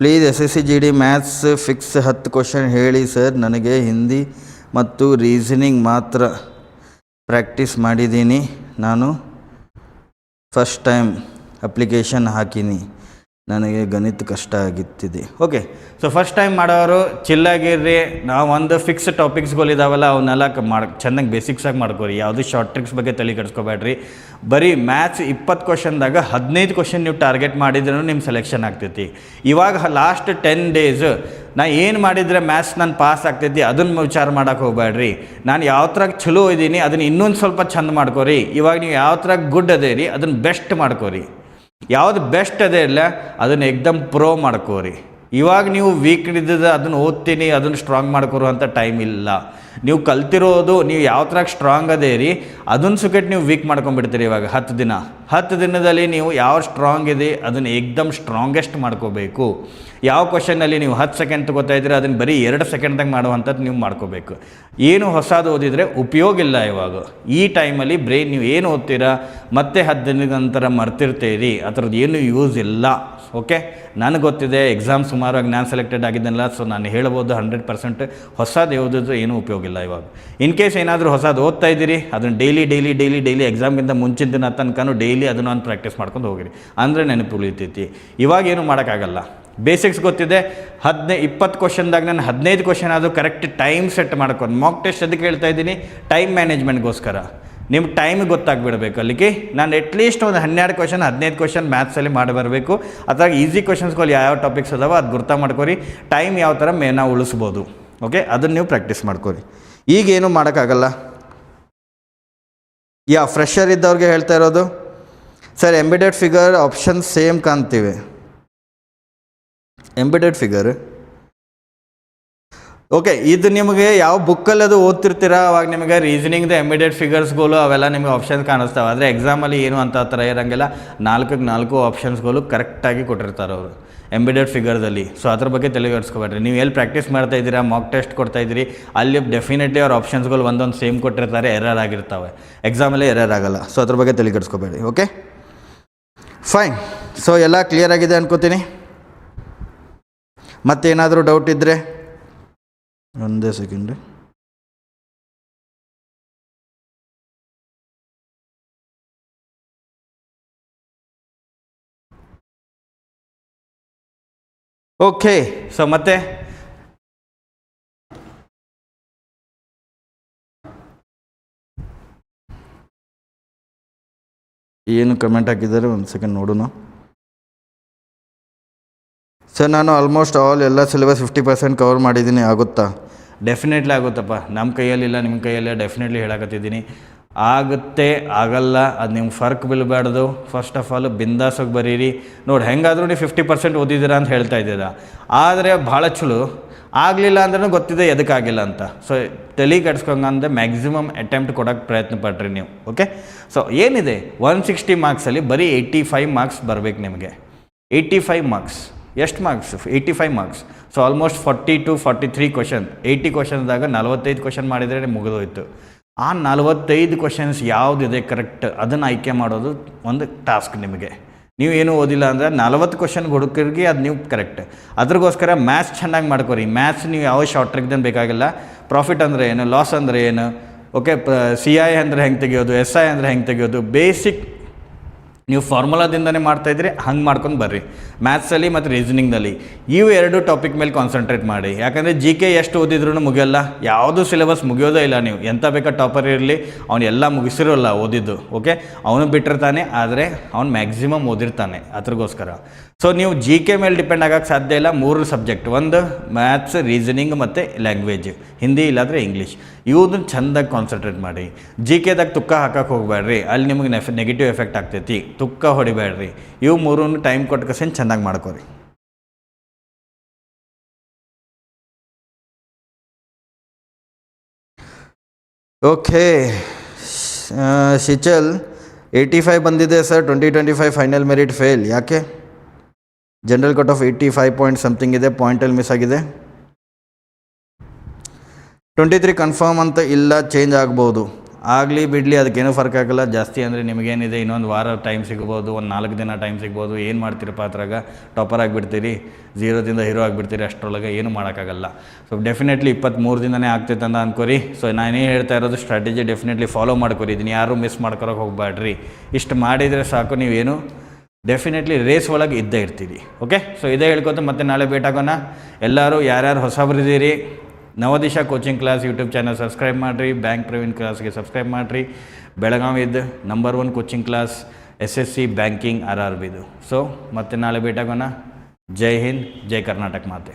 please S S C G D maths fix ಹತ್ತು ಕ್ವಶನ್ ಹೇಳಿ ಸರ್ ನನಗೆ ಹಿಂದಿ ಮತ್ತು ರೀಸನಿಂಗ್ ಮಾತ್ರ ಪ್ರಾಕ್ಟೀಸ್ ಮಾಡಿದ್ದೀನಿ. ನಾನು ಫಸ್ಟ್ ಟೈಮ್ ಅಪ್ಲಿಕೇಶನ್ ಹಾಕೀನಿ. ನನಗೆ ಗಣಿತ ಕಷ್ಟ ಆಗಿತ್ತಿದೆ. ಓಕೆ ಸೊ ಫಸ್ಟ್ ಟೈಮ್ ಮಾಡೋರು, ಚಿಲ್ಲಾಗಿರ್ರಿ, ನಾವು ಒಂದು ಫಿಕ್ಸ್ ಟಾಪಿಕ್ಸ್ಗಳಿದಾವಲ್ಲ ಅವನ್ನೆಲ್ಲ ಮಾಡಿ, ಚೆನ್ನಾಗಿ ಬೇಸಿಕ್ಸಾಗಿ ಮಾಡ್ಕೋರಿ. ಯಾವುದು ಶಾರ್ಟ್ ಟ್ರಿಕ್ಸ್ ಬಗ್ಗೆ ತಲೆ ಕೆಡಿಸ್ಕೋಬೇಡ್ರಿ. ಬರೀ ಮ್ಯಾಥ್ಸ್ ಇಪ್ಪತ್ತು ಕ್ವಶನ್ದಾಗ ಹದಿನೈದು ಕ್ವಶನ್ ನೀವು ಟಾರ್ಗೆಟ್ ಮಾಡಿದ್ರೂ ನಿಮ್ಮ ಸೆಲೆಕ್ಷನ್ ಆಗ್ತೈತಿ. ಇವಾಗ ಲಾಸ್ಟ್ ಟೆನ್ ಡೇಸ್ ನಾ ಏನು ಮಾಡಿದರೆ ಮ್ಯಾಥ್ಸ್ ನಾನು ಪಾಸ್ ಆಗ್ತೈತಿ ಅದನ್ನು ವಿಚಾರ ಮಾಡೋಕೆ ಹೋಗ್ಬೇಡ್ರಿ. ನಾನು ಯಾವ ಥರ ಚಲೋ ಇದ್ದೀನಿ ಅದನ್ನು ಇನ್ನೊಂದು ಸ್ವಲ್ಪ ಚಂದ ಮಾಡ್ಕೋರಿ. ಇವಾಗ ನೀವು ಯಾವ ಥರ ಗುಡ್ ಅದೇ ರೀ ಅದನ್ನು ಬೆಸ್ಟ್ ಮಾಡ್ಕೋರಿ. ಯಾವ್ದು ಬೆಸ್ಟ್ ಅದೇ ಇಲ್ಲ, ಅದನ್ನು ಎಕ್ದಮ್ ಪ್ರೋ ಮಾಡ್ಕೋರಿ. ಇವಾಗ ನೀವು ವೀಕ್ ಇದ್ದಿದ್ದು ಅದನ್ನು ಓದ್ತೀನಿ, ಅದನ್ನು ಸ್ಟ್ರಾಂಗ್ ಮಾಡ್ಕೋರು ಅಂತ ಟೈಮ್ ಇಲ್ಲ. ನೀವು ಕಲ್ತಿರೋದು, ನೀವು ಯಾವ ಥರ ಸ್ಟ್ರಾಂಗ್ ಅದೇ ರೀ ಅದನ್ನ ಸುಕೆಟ್ ನೀವು ವೀಕ್ ಮಾಡ್ಕೊಂಬಿಡ್ತೀರಿ ಇವಾಗ ಹತ್ತು ದಿನ. ಹತ್ತು ದಿನದಲ್ಲಿ ನೀವು ಯಾವ ಸ್ಟ್ರಾಂಗ್ ಇದೆ, ಅದನ್ನು ಏಕ್ದಮ್ ಸ್ಟ್ರಾಂಗೆಸ್ಟ್ ಮಾಡ್ಕೋಬೇಕು. ಯಾವ ಕ್ವಶನಲ್ಲಿ ನೀವು ಹತ್ತು ಸೆಕೆಂಡ್ ತಗೋತಾ ಇದ್ದೀರಿ, ಅದನ್ನು ಬರೀ ಎರಡು ಸೆಕೆಂಡ್ದಾಗ ಮಾಡುವಂಥದ್ದು ನೀವು ಮಾಡ್ಕೋಬೇಕು. ಏನು ಹೊಸದು ಓದಿದರೆ ಉಪಯೋಗ ಇಲ್ಲ ಇವಾಗ. ಈ ಟೈಮಲ್ಲಿ ಬ್ರೈನ್ ನೀವು ಏನು ಓದ್ತೀರಾ, ಮತ್ತೆ ಹತ್ತು ದಿನದ ನಂತರ ಮರ್ತಿರ್ತೀರಿ, ಅದರದ್ದು ಏನು ಯೂಸ್ ಇಲ್ಲ. ಓಕೆ ನನಗೆ ಗೊತ್ತಿದೆ ಎಕ್ಸಾಮ್ ಸುಮಾರಾಗಿ ನಾನು ಸೆಲೆಕ್ಟೆಡ್ ಆಗಿದ್ದೆನಲ್ಲ ಸೊ ನಾನು ಹೇಳ್ಬೋದು ಹಂಡ್ರೆಡ್ ಪರ್ಸೆಂಟ್ ಹೊಸದು ಓದಿದ್ರೆ ಏನೂ ಉಪಯೋಗ ಇಲ್ಲ ಇವಾಗ. ಇನ್ ಕೇಸ್ ಏನಾದರೂ ಹೊಸದು ಓದ್ತಾ ಇದ್ದೀರಿ, ಅದನ್ನು ಡೈಲಿ ಡೈಲಿ ಡೈಲಿ ಡೈಲಿ ಎಕ್ಸಾಮ್ಗಿಂತ ಮುಂಚಿನ ದಿನ ತನಕನೂ ಡೈಲಿ ಅದನ್ನು ಒಂದು ಪ್ರಾಕ್ಟೀಸ್ ಮಾಡ್ಕೊಂಡು ಹೋಗಿರಿ. ಅಂದರೆ ನೆನಪು ಉಳಿತೈತಿ. ಇವಾಗ ಏನು ಮಾಡೋಕ್ಕಾಗಲ್ಲ. ಬೇಸಿಕ್ಸ್ ಗೊತ್ತಿದೆ, ಹದಿನೈ, ಇಪ್ಪತ್ತು ಕ್ವಶನ್ದಾಗ ನಾನು ಹದಿನೈದು ಕ್ವಶನ್ ಆದರೂ ಕರೆಕ್ಟ್ ಟೈಮ್ ಸೆಟ್ ಮಾಡ್ಕೊಂಡು ಮಾಕ್ ಟೆಸ್ಟ್ ಅದಕ್ಕೆ ಹೇಳ್ತಾ ಇದ್ದೀನಿ? ಟೈಮ್ ಮ್ಯಾನೇಜ್ಮೆಂಟ್ಗೋಸ್ಕರ ನಿಮ್ಮ ಟೈಮ್ ಗೊತ್ತಾಗ್ಬಿಡ್ಬೇಕು ಅಲ್ಲಿಗೆ. ನಾನು ಅಟ್ಲೀಸ್ಟ್ ಒಂದು ಹನ್ನೆರಡು ಕ್ವಶನ್ ಹದಿನೈದು ಕ್ವಶನ್ ಮ್ಯಾಥ್ಸಲ್ಲಿ ಮಾಡಿ ಬರಬೇಕು. ಅದ್ರಾಗ ಈಸಿ ಕ್ವಶನ್ಸ್ಗಳು ಯಾವ ಟಾಪಿಕ್ಸ್ ಅದಾವ ಅದು ಗುರ್ತಾ ಮಾಡ್ಕೊರಿ. ಟೈಮ್ ಯಾವ ಥರ ಮೇ ನಾವು ಉಳಿಸ್ಬೋದು. ಓಕೆ ಅದನ್ನು ನೀವು ಪ್ರಾಕ್ಟೀಸ್ ಮಾಡ್ಕೊರಿ. ಈಗೇನು ಮಾಡೋಕ್ಕಾಗಲ್ಲ? ಯಾ ಫ್ರೆಶರ್ ಇದ್ದವ್ರಿಗೆ ಹೇಳ್ತಾ ಇರೋದು sir embedded figure option same ಕಾಣ್ತೀವಿ. ಎಂಬಿಡೆಡ್ ಫಿಗರ್ ಓಕೆ ಇದು ನಿಮಗೆ ಯಾವ ಬುಕ್ಕಲ್ಲಿ ಅದು ಓದ್ತಿರ್ತೀರಾ? ಅವಾಗ ನಿಮಗೆ ರೀಸನಿಂಗ್ದು ಎಂಬಿಡೆಡ್ ಫಿಗರ್ಸ್ಗಳು ಅವೆಲ್ಲ ನಿಮಗೆ ಆಪ್ಷನ್ಸ್ ಕಾಣಿಸ್ತಾವೆ. ಆದರೆ ಎಕ್ಸಾಮಲ್ಲಿ ಏನು ಅಂತ ಥರ ಇರೋಂಗಿಲ್ಲ. ನಾಲ್ಕಕ್ಕೆ ನಾಲ್ಕು ಆಪ್ಷನ್ಸ್ಗಳು ಕರೆಕ್ಟಾಗಿ ಕೊಟ್ಟಿರ್ತಾರೆ ಅವರು. ಎಂಬಿಡೆಡ್ ಫಿಗರ್ದಲ್ಲಿ ಸೊ ಅದ್ರ ಬಗ್ಗೆ ತಲೆಗೆಡ್ಸ್ಕೊಬೇಡ್ರಿ ನೀವು ಎಲ್ಲಿ ಪ್ರಾಕ್ಟೀಸ್ ಮಾಡ್ತಾ ಇದ್ದೀರಾ ಮಾಕ್ ಟೆಸ್ಟ್ ಕೊಡ್ತಾ ಇದ್ದೀರಿ, ಅಲ್ಲಿ ಡೆಫಿನೆಟ್ಲಿ ಅವ್ರ ಆಪ್ಷನ್ಸ್ಗಳು ಒಂದೊಂದು ಸೇಮ್ ಕೊಟ್ಟಿರ್ತಾರೆ ಎರರ್ ಆಗಿರ್ತವೆ. ಎಕ್ಸಾಮಲ್ಲಿ ಎರರ್ ಆಗಲ್ಲ. ಸೊ ಅದ್ರ ಬಗ್ಗೆ ತಲೆಗೆಡ್ಸ್ಕೊಬೇಡಿ ಓಕೆ ಫೈನ್ ಸೊ ಎಲ್ಲ ಕ್ಲಿಯರ್ ಆಗಿದೆ ಅನ್ಕೋತೀನಿ. ಮತ್ತೇನಾದರೂ ಡೌಟ್ ಇದ್ದರೆ ಒಂದೇ ಸೆಕೆಂಡ್ ಓಕೆ ಸೊ ಮತ್ತೆ? ಏನು ಕಮೆಂಟ್ ಹಾಕಿದ್ದಾರೆ? ಒಂದು ಸೆಕೆಂಡ್ ನೋಡೋಣ. ಸರ್ ನಾನು ಆಲ್ಮೋಸ್ಟ್ ಆಲ್ ಎಲ್ಲ ಸಿಲೆಬಸ್ ಫಿಫ್ಟಿ ಪರ್ಸೆಂಟ್ ಕವರ್ ಮಾಡಿದ್ದೀನಿ, ಆಗುತ್ತಾ? ಡೆಫಿನೆಟ್ಲಿ ಆಗುತ್ತಪ್ಪ. ನಮ್ಮ ಕೈಯಲ್ಲಿಲ್ಲ ನಿಮ್ಮ ಕೈಯಲ್ಲೇ ಡೆಫಿನೆಟ್ಲಿ ಹೇಳಕತ್ತಿದ್ದೀನಿ. ಆಗುತ್ತೆ, ಆಗಲ್ಲ, ಅದು ನಿಮ್ಗೆ ಫರ್ಕ್ ಬೀಳಬಾರ್ದು. ಫಸ್ಟ್ ಆಫ್ ಆಲ್ ಬಿಂದಾಸಾಗಿ ಬರೀರಿ. ನೋಡಿ, ಹೆಂಗಾದರೂ ನೀವು ಫಿಫ್ಟಿ ಪರ್ಸೆಂಟ್ ಓದಿದ್ದೀರಾ ಅಂತ ಹೇಳ್ತಾ ಇದ್ದೀರಾ. ಆದರೆ ಭಾಳ ಚಲೋ. ಆಗಲಿಲ್ಲ ಅಂದ್ರೂ ಗೊತ್ತಿದೆ ಎದಕ್ಕಾಗಿಲ್ಲ ಅಂತ. ಸೊ ತಲೆ ಕೆಡ್ಸ್ಕೊಂಗಂದ್ರೆ ಮ್ಯಾಕ್ಸಿಮಮ್ ಅಟೆಂಪ್ಟ್ ಕೊಡೋಕ್ಕೆ ಪ್ರಯತ್ನ ಪಡ್ರಿ ನೀವು ಓಕೆ ಸೊ ಏನಿದೆ? ಒನ್ ಸಿಕ್ಸ್ಟಿ ಮಾರ್ಕ್ಸಲ್ಲಿ ಬರೀ ಏಯ್ಟಿ ಫೈವ್ ಮಾರ್ಕ್ಸ್ ಬರಬೇಕು ನಿಮಗೆ. ಏಯ್ಟಿ ಫೈವ್ ಮಾರ್ಕ್ಸ್ ಎಷ್ಟು marks eighty five marks so almost forty two forty three question eighty ಕ್ವಶನ್ದಾಗ ನಲ್ವತ್ತೈದು ಕ್ವಶನ್ ಮಾಡಿದರೆ ಮುಗಿದೋಯ್ತು. ಆ ನಲವತ್ತೈದು ಕ್ವಶನ್ಸ್ ಯಾವುದಿದೆ ಕರೆಕ್ಟ್ ಅದನ್ನು ಆಯ್ಕೆ ಮಾಡೋದು ಒಂದು ಟಾಸ್ಕ್ ನಿಮಗೆ. ನೀವು ಏನು ಓದಿಲ್ಲ ಅಂದರೆ ನಲವತ್ತು ಕ್ವಶನ್ ಹುಡುಕರಿಗೆ ಅದು ನೀವು ಕರೆಕ್ಟ್ ಅದ್ರಗೋಸ್ಕರ ಮ್ಯಾಥ್ಸ್ ಚೆನ್ನಾಗಿ ಮಾಡ್ಕೊರಿ. ಮ್ಯಾಥ್ಸ್ ನೀವು ಯಾವ ಶಾರ್ಟ್ ಟ್ರಿಕ್ದಂಗೆ ಬೇಕಾಗಿಲ್ಲ. ಪ್ರಾಫಿಟ್ ಅಂದರೆ ಏನು ಲಾಸ್ ಅಂದರೆ ಏನು? ಓಕೆ ಸಿ ಐ ಅಂದರೆ ಹೆಂಗೆ ತೆಗೆಯೋದು? ಎಸ್ ಐ ಅಂದರೆ ಹೆಂಗೆ ತೆಗೆಯೋದು? ಬೇಸಿಕ್ ನೀವು ಫಾರ್ಮುಲಾದಿಂದನೇ ಮಾಡ್ತಾಯಿದ್ರಿ ಹಂಗೆ ಮಾಡ್ಕೊಂಡು ಬರ್ರಿ. ಮ್ಯಾಥ್ಸಲ್ಲಿ ಮತ್ತು ರೀಸನಿಂಗ್ನಲ್ಲಿ ಇವು ಎರಡು ಟಾಪಿಕ್ ಮೇಲೆ ಕಾನ್ಸಂಟ್ರೇಟ್ ಮಾಡಿ. ಯಾಕಂದರೆ ಜಿ ಕೆ ಎಷ್ಟು ಓದಿದ್ರೂ ಮುಗಿಯಲ್ಲ. ಯಾವುದೂ ಸಿಲೆಬಸ್ ಮುಗಿಯೋದೇ ಇಲ್ಲ ನೀವು. ಎಂಥ ಬೇಕಾ ಟಾಪರ್ ಇರಲಿ, ಅವ್ನು ಎಲ್ಲ ಮುಗಿಸಿರೋಲ್ಲ ಓದಿದ್ದು ಓಕೆ ಅವನು ಬಿಟ್ಟಿರ್ತಾನೆ, ಆದರೆ ಅವ್ನು ಮ್ಯಾಕ್ಸಿಮಮ್ ಓದಿರ್ತಾನೆ ಅದ್ರಗೋಸ್ಕರ. ಸೊ ನೀವು ಜಿ ಕೆ ಮೇಲೆ ಡಿಪೆಂಡ್ ಆಗೋಕ್ಕೆ ಸಾಧ್ಯ ಇಲ್ಲ. ಮೂರು ಸಬ್ಜೆಕ್ಟ್ ಒಂದು ಮ್ಯಾಥ್ಸ್ ರೀಸನಿಂಗ್ ಮತ್ತು ಲ್ಯಾಂಗ್ವೇಜ್ ಹಿಂದಿ ಇಲ್ಲಾಂದರೆ ಇಂಗ್ಲೀಷ್ ಇವದನ್ನ ಚೆಂದಾಗಿ ಕಾನ್ಸಂಟ್ರೇಟ್ ಮಾಡಿ. ಜಿ ಕೆದಾಗ ತುಕ್ಕ ಹಾಕಕ್ಕೆ ಹೋಗಬೇಡ್ರಿ ಅಲ್ಲಿ ನಿಮಗೆ ನೆಫ್ ನೆಗೆಟಿವ್ ಎಫೆಕ್ಟ್ ಆಗ್ತೈತಿ. ತುಕ್ಕ ಹೊಡಿಬೇಡ್ರಿ. ಇವು ಮೂರನ್ನು ಟೈಮ್ ಕೊಟ್ಕಸೇನು ಚೆನ್ನಾಗಿ ಮಾಡ್ಕೋರಿ. ಓಕೆ ಶಿಚಲ್ ಏಯ್ಟಿ ಫೈವ್ ಬಂದಿದೆ sir twenty twenty five final merit fail ಯಾಕೆ? General cut off eighty five point something ಇದೆ ಪಾಯಿಂಟಲ್ಲಿ ಮಿಸ್ ಆಗಿದೆ. ಟ್ವೆಂಟಿ ತ್ರೀ ಕನ್ಫರ್ಮ್ ಅಂತ ಇಲ್ಲ ಚೇಂಜ್ ಆಗ್ಬೋದು. ಆಗಲಿ ಬಿಡಲಿ ಅದಕ್ಕೇನೂ ಫರ್ಕ್ ಆಗಲ್ಲ. ಜಾಸ್ತಿ ಅಂದರೆ ನಿಮಗೇನಿದೆ, ಇನ್ನೊಂದು ವಾರ ಟೈಮ್ ಸಿಗ್ಬೋದು, ಒಂದು ನಾಲ್ಕು ದಿನ ಟೈಮ್ ಸಿಗ್ಬೋದು, ಏನು ಮಾಡ್ತೀರಪ್ಪ ಅದ್ರಾಗ? ಟಾಪರ್ ಆಗಿಬಿಡ್ತೀರಿ ಜೀರೋದಿಂದ ಹೀರೋ ಆಗಿಬಿಡ್ತೀರಿ, ಅಷ್ಟರೊಳಗೆ ಏನು ಮಾಡೋಕ್ಕಾಗಲ್ಲ. ಸೊ ಡೆಫಿನೆಟ್ಲಿ ಇಪ್ಪತ್ತ್ಮೂರು ದಿನನೇ ಆಗ್ತೈತೆ ಅಂತ ಅನ್ಕೋರಿ. ಸೊ ನಾನೇನು ಹೇಳ್ತಾ ಇರೋದು ಸ್ಟ್ರಾಟಜಿ ಡೆಫಿನೆಟ್ಲಿ ಫಾಲೋ ಮಾಡ್ಕೊರಿ. ಇದನ್ನು ಯಾರೂ ಮಿಸ್ ಮಾಡ್ಕೊಳಕ್ಕೆ ಹೋಗ್ಬೇಡ್ರಿ ಇಷ್ಟು ಮಾಡಿದರೆ ಸಾಕು, ನೀವೇನು ಡೆಫಿನೆಟ್ಲಿ ರೇಸ್ ಒಳಗೆ ಇದ್ದೇ ಇರ್ತೀರಿ. ಓಕೆ ಸೊ ಇದೇ ಹೇಳ್ಕೊತ ಮತ್ತೆ ನಾಳೆ ಭೇಟಾಗೋಣ ಎಲ್ಲರೂ ಯಾರ್ಯಾರು ಹೊಸಬರಿದ್ದೀರಿ Navadisha coaching class YouTube channel subscribe ಮಾಡಿರಿ. ಬ್ಯಾಂಕ್ ಪ್ರವೀಣ್ ಕ್ಲಾಸ್ಗೆ ಸಬ್ಸ್ಕ್ರೈಬ್ ಮಾಡಿರಿ. ಬೆಳಗಾವಿದ್ದು number one coaching class S S C banking R R ಬಿದು so ಮತ್ತೆ ನಾಳೆ ಭೇಟಾಗೋಣ ಜೈ ಹಿಂದ್, ಜೈ ಕರ್ನಾಟಕ ಮಾತೆ.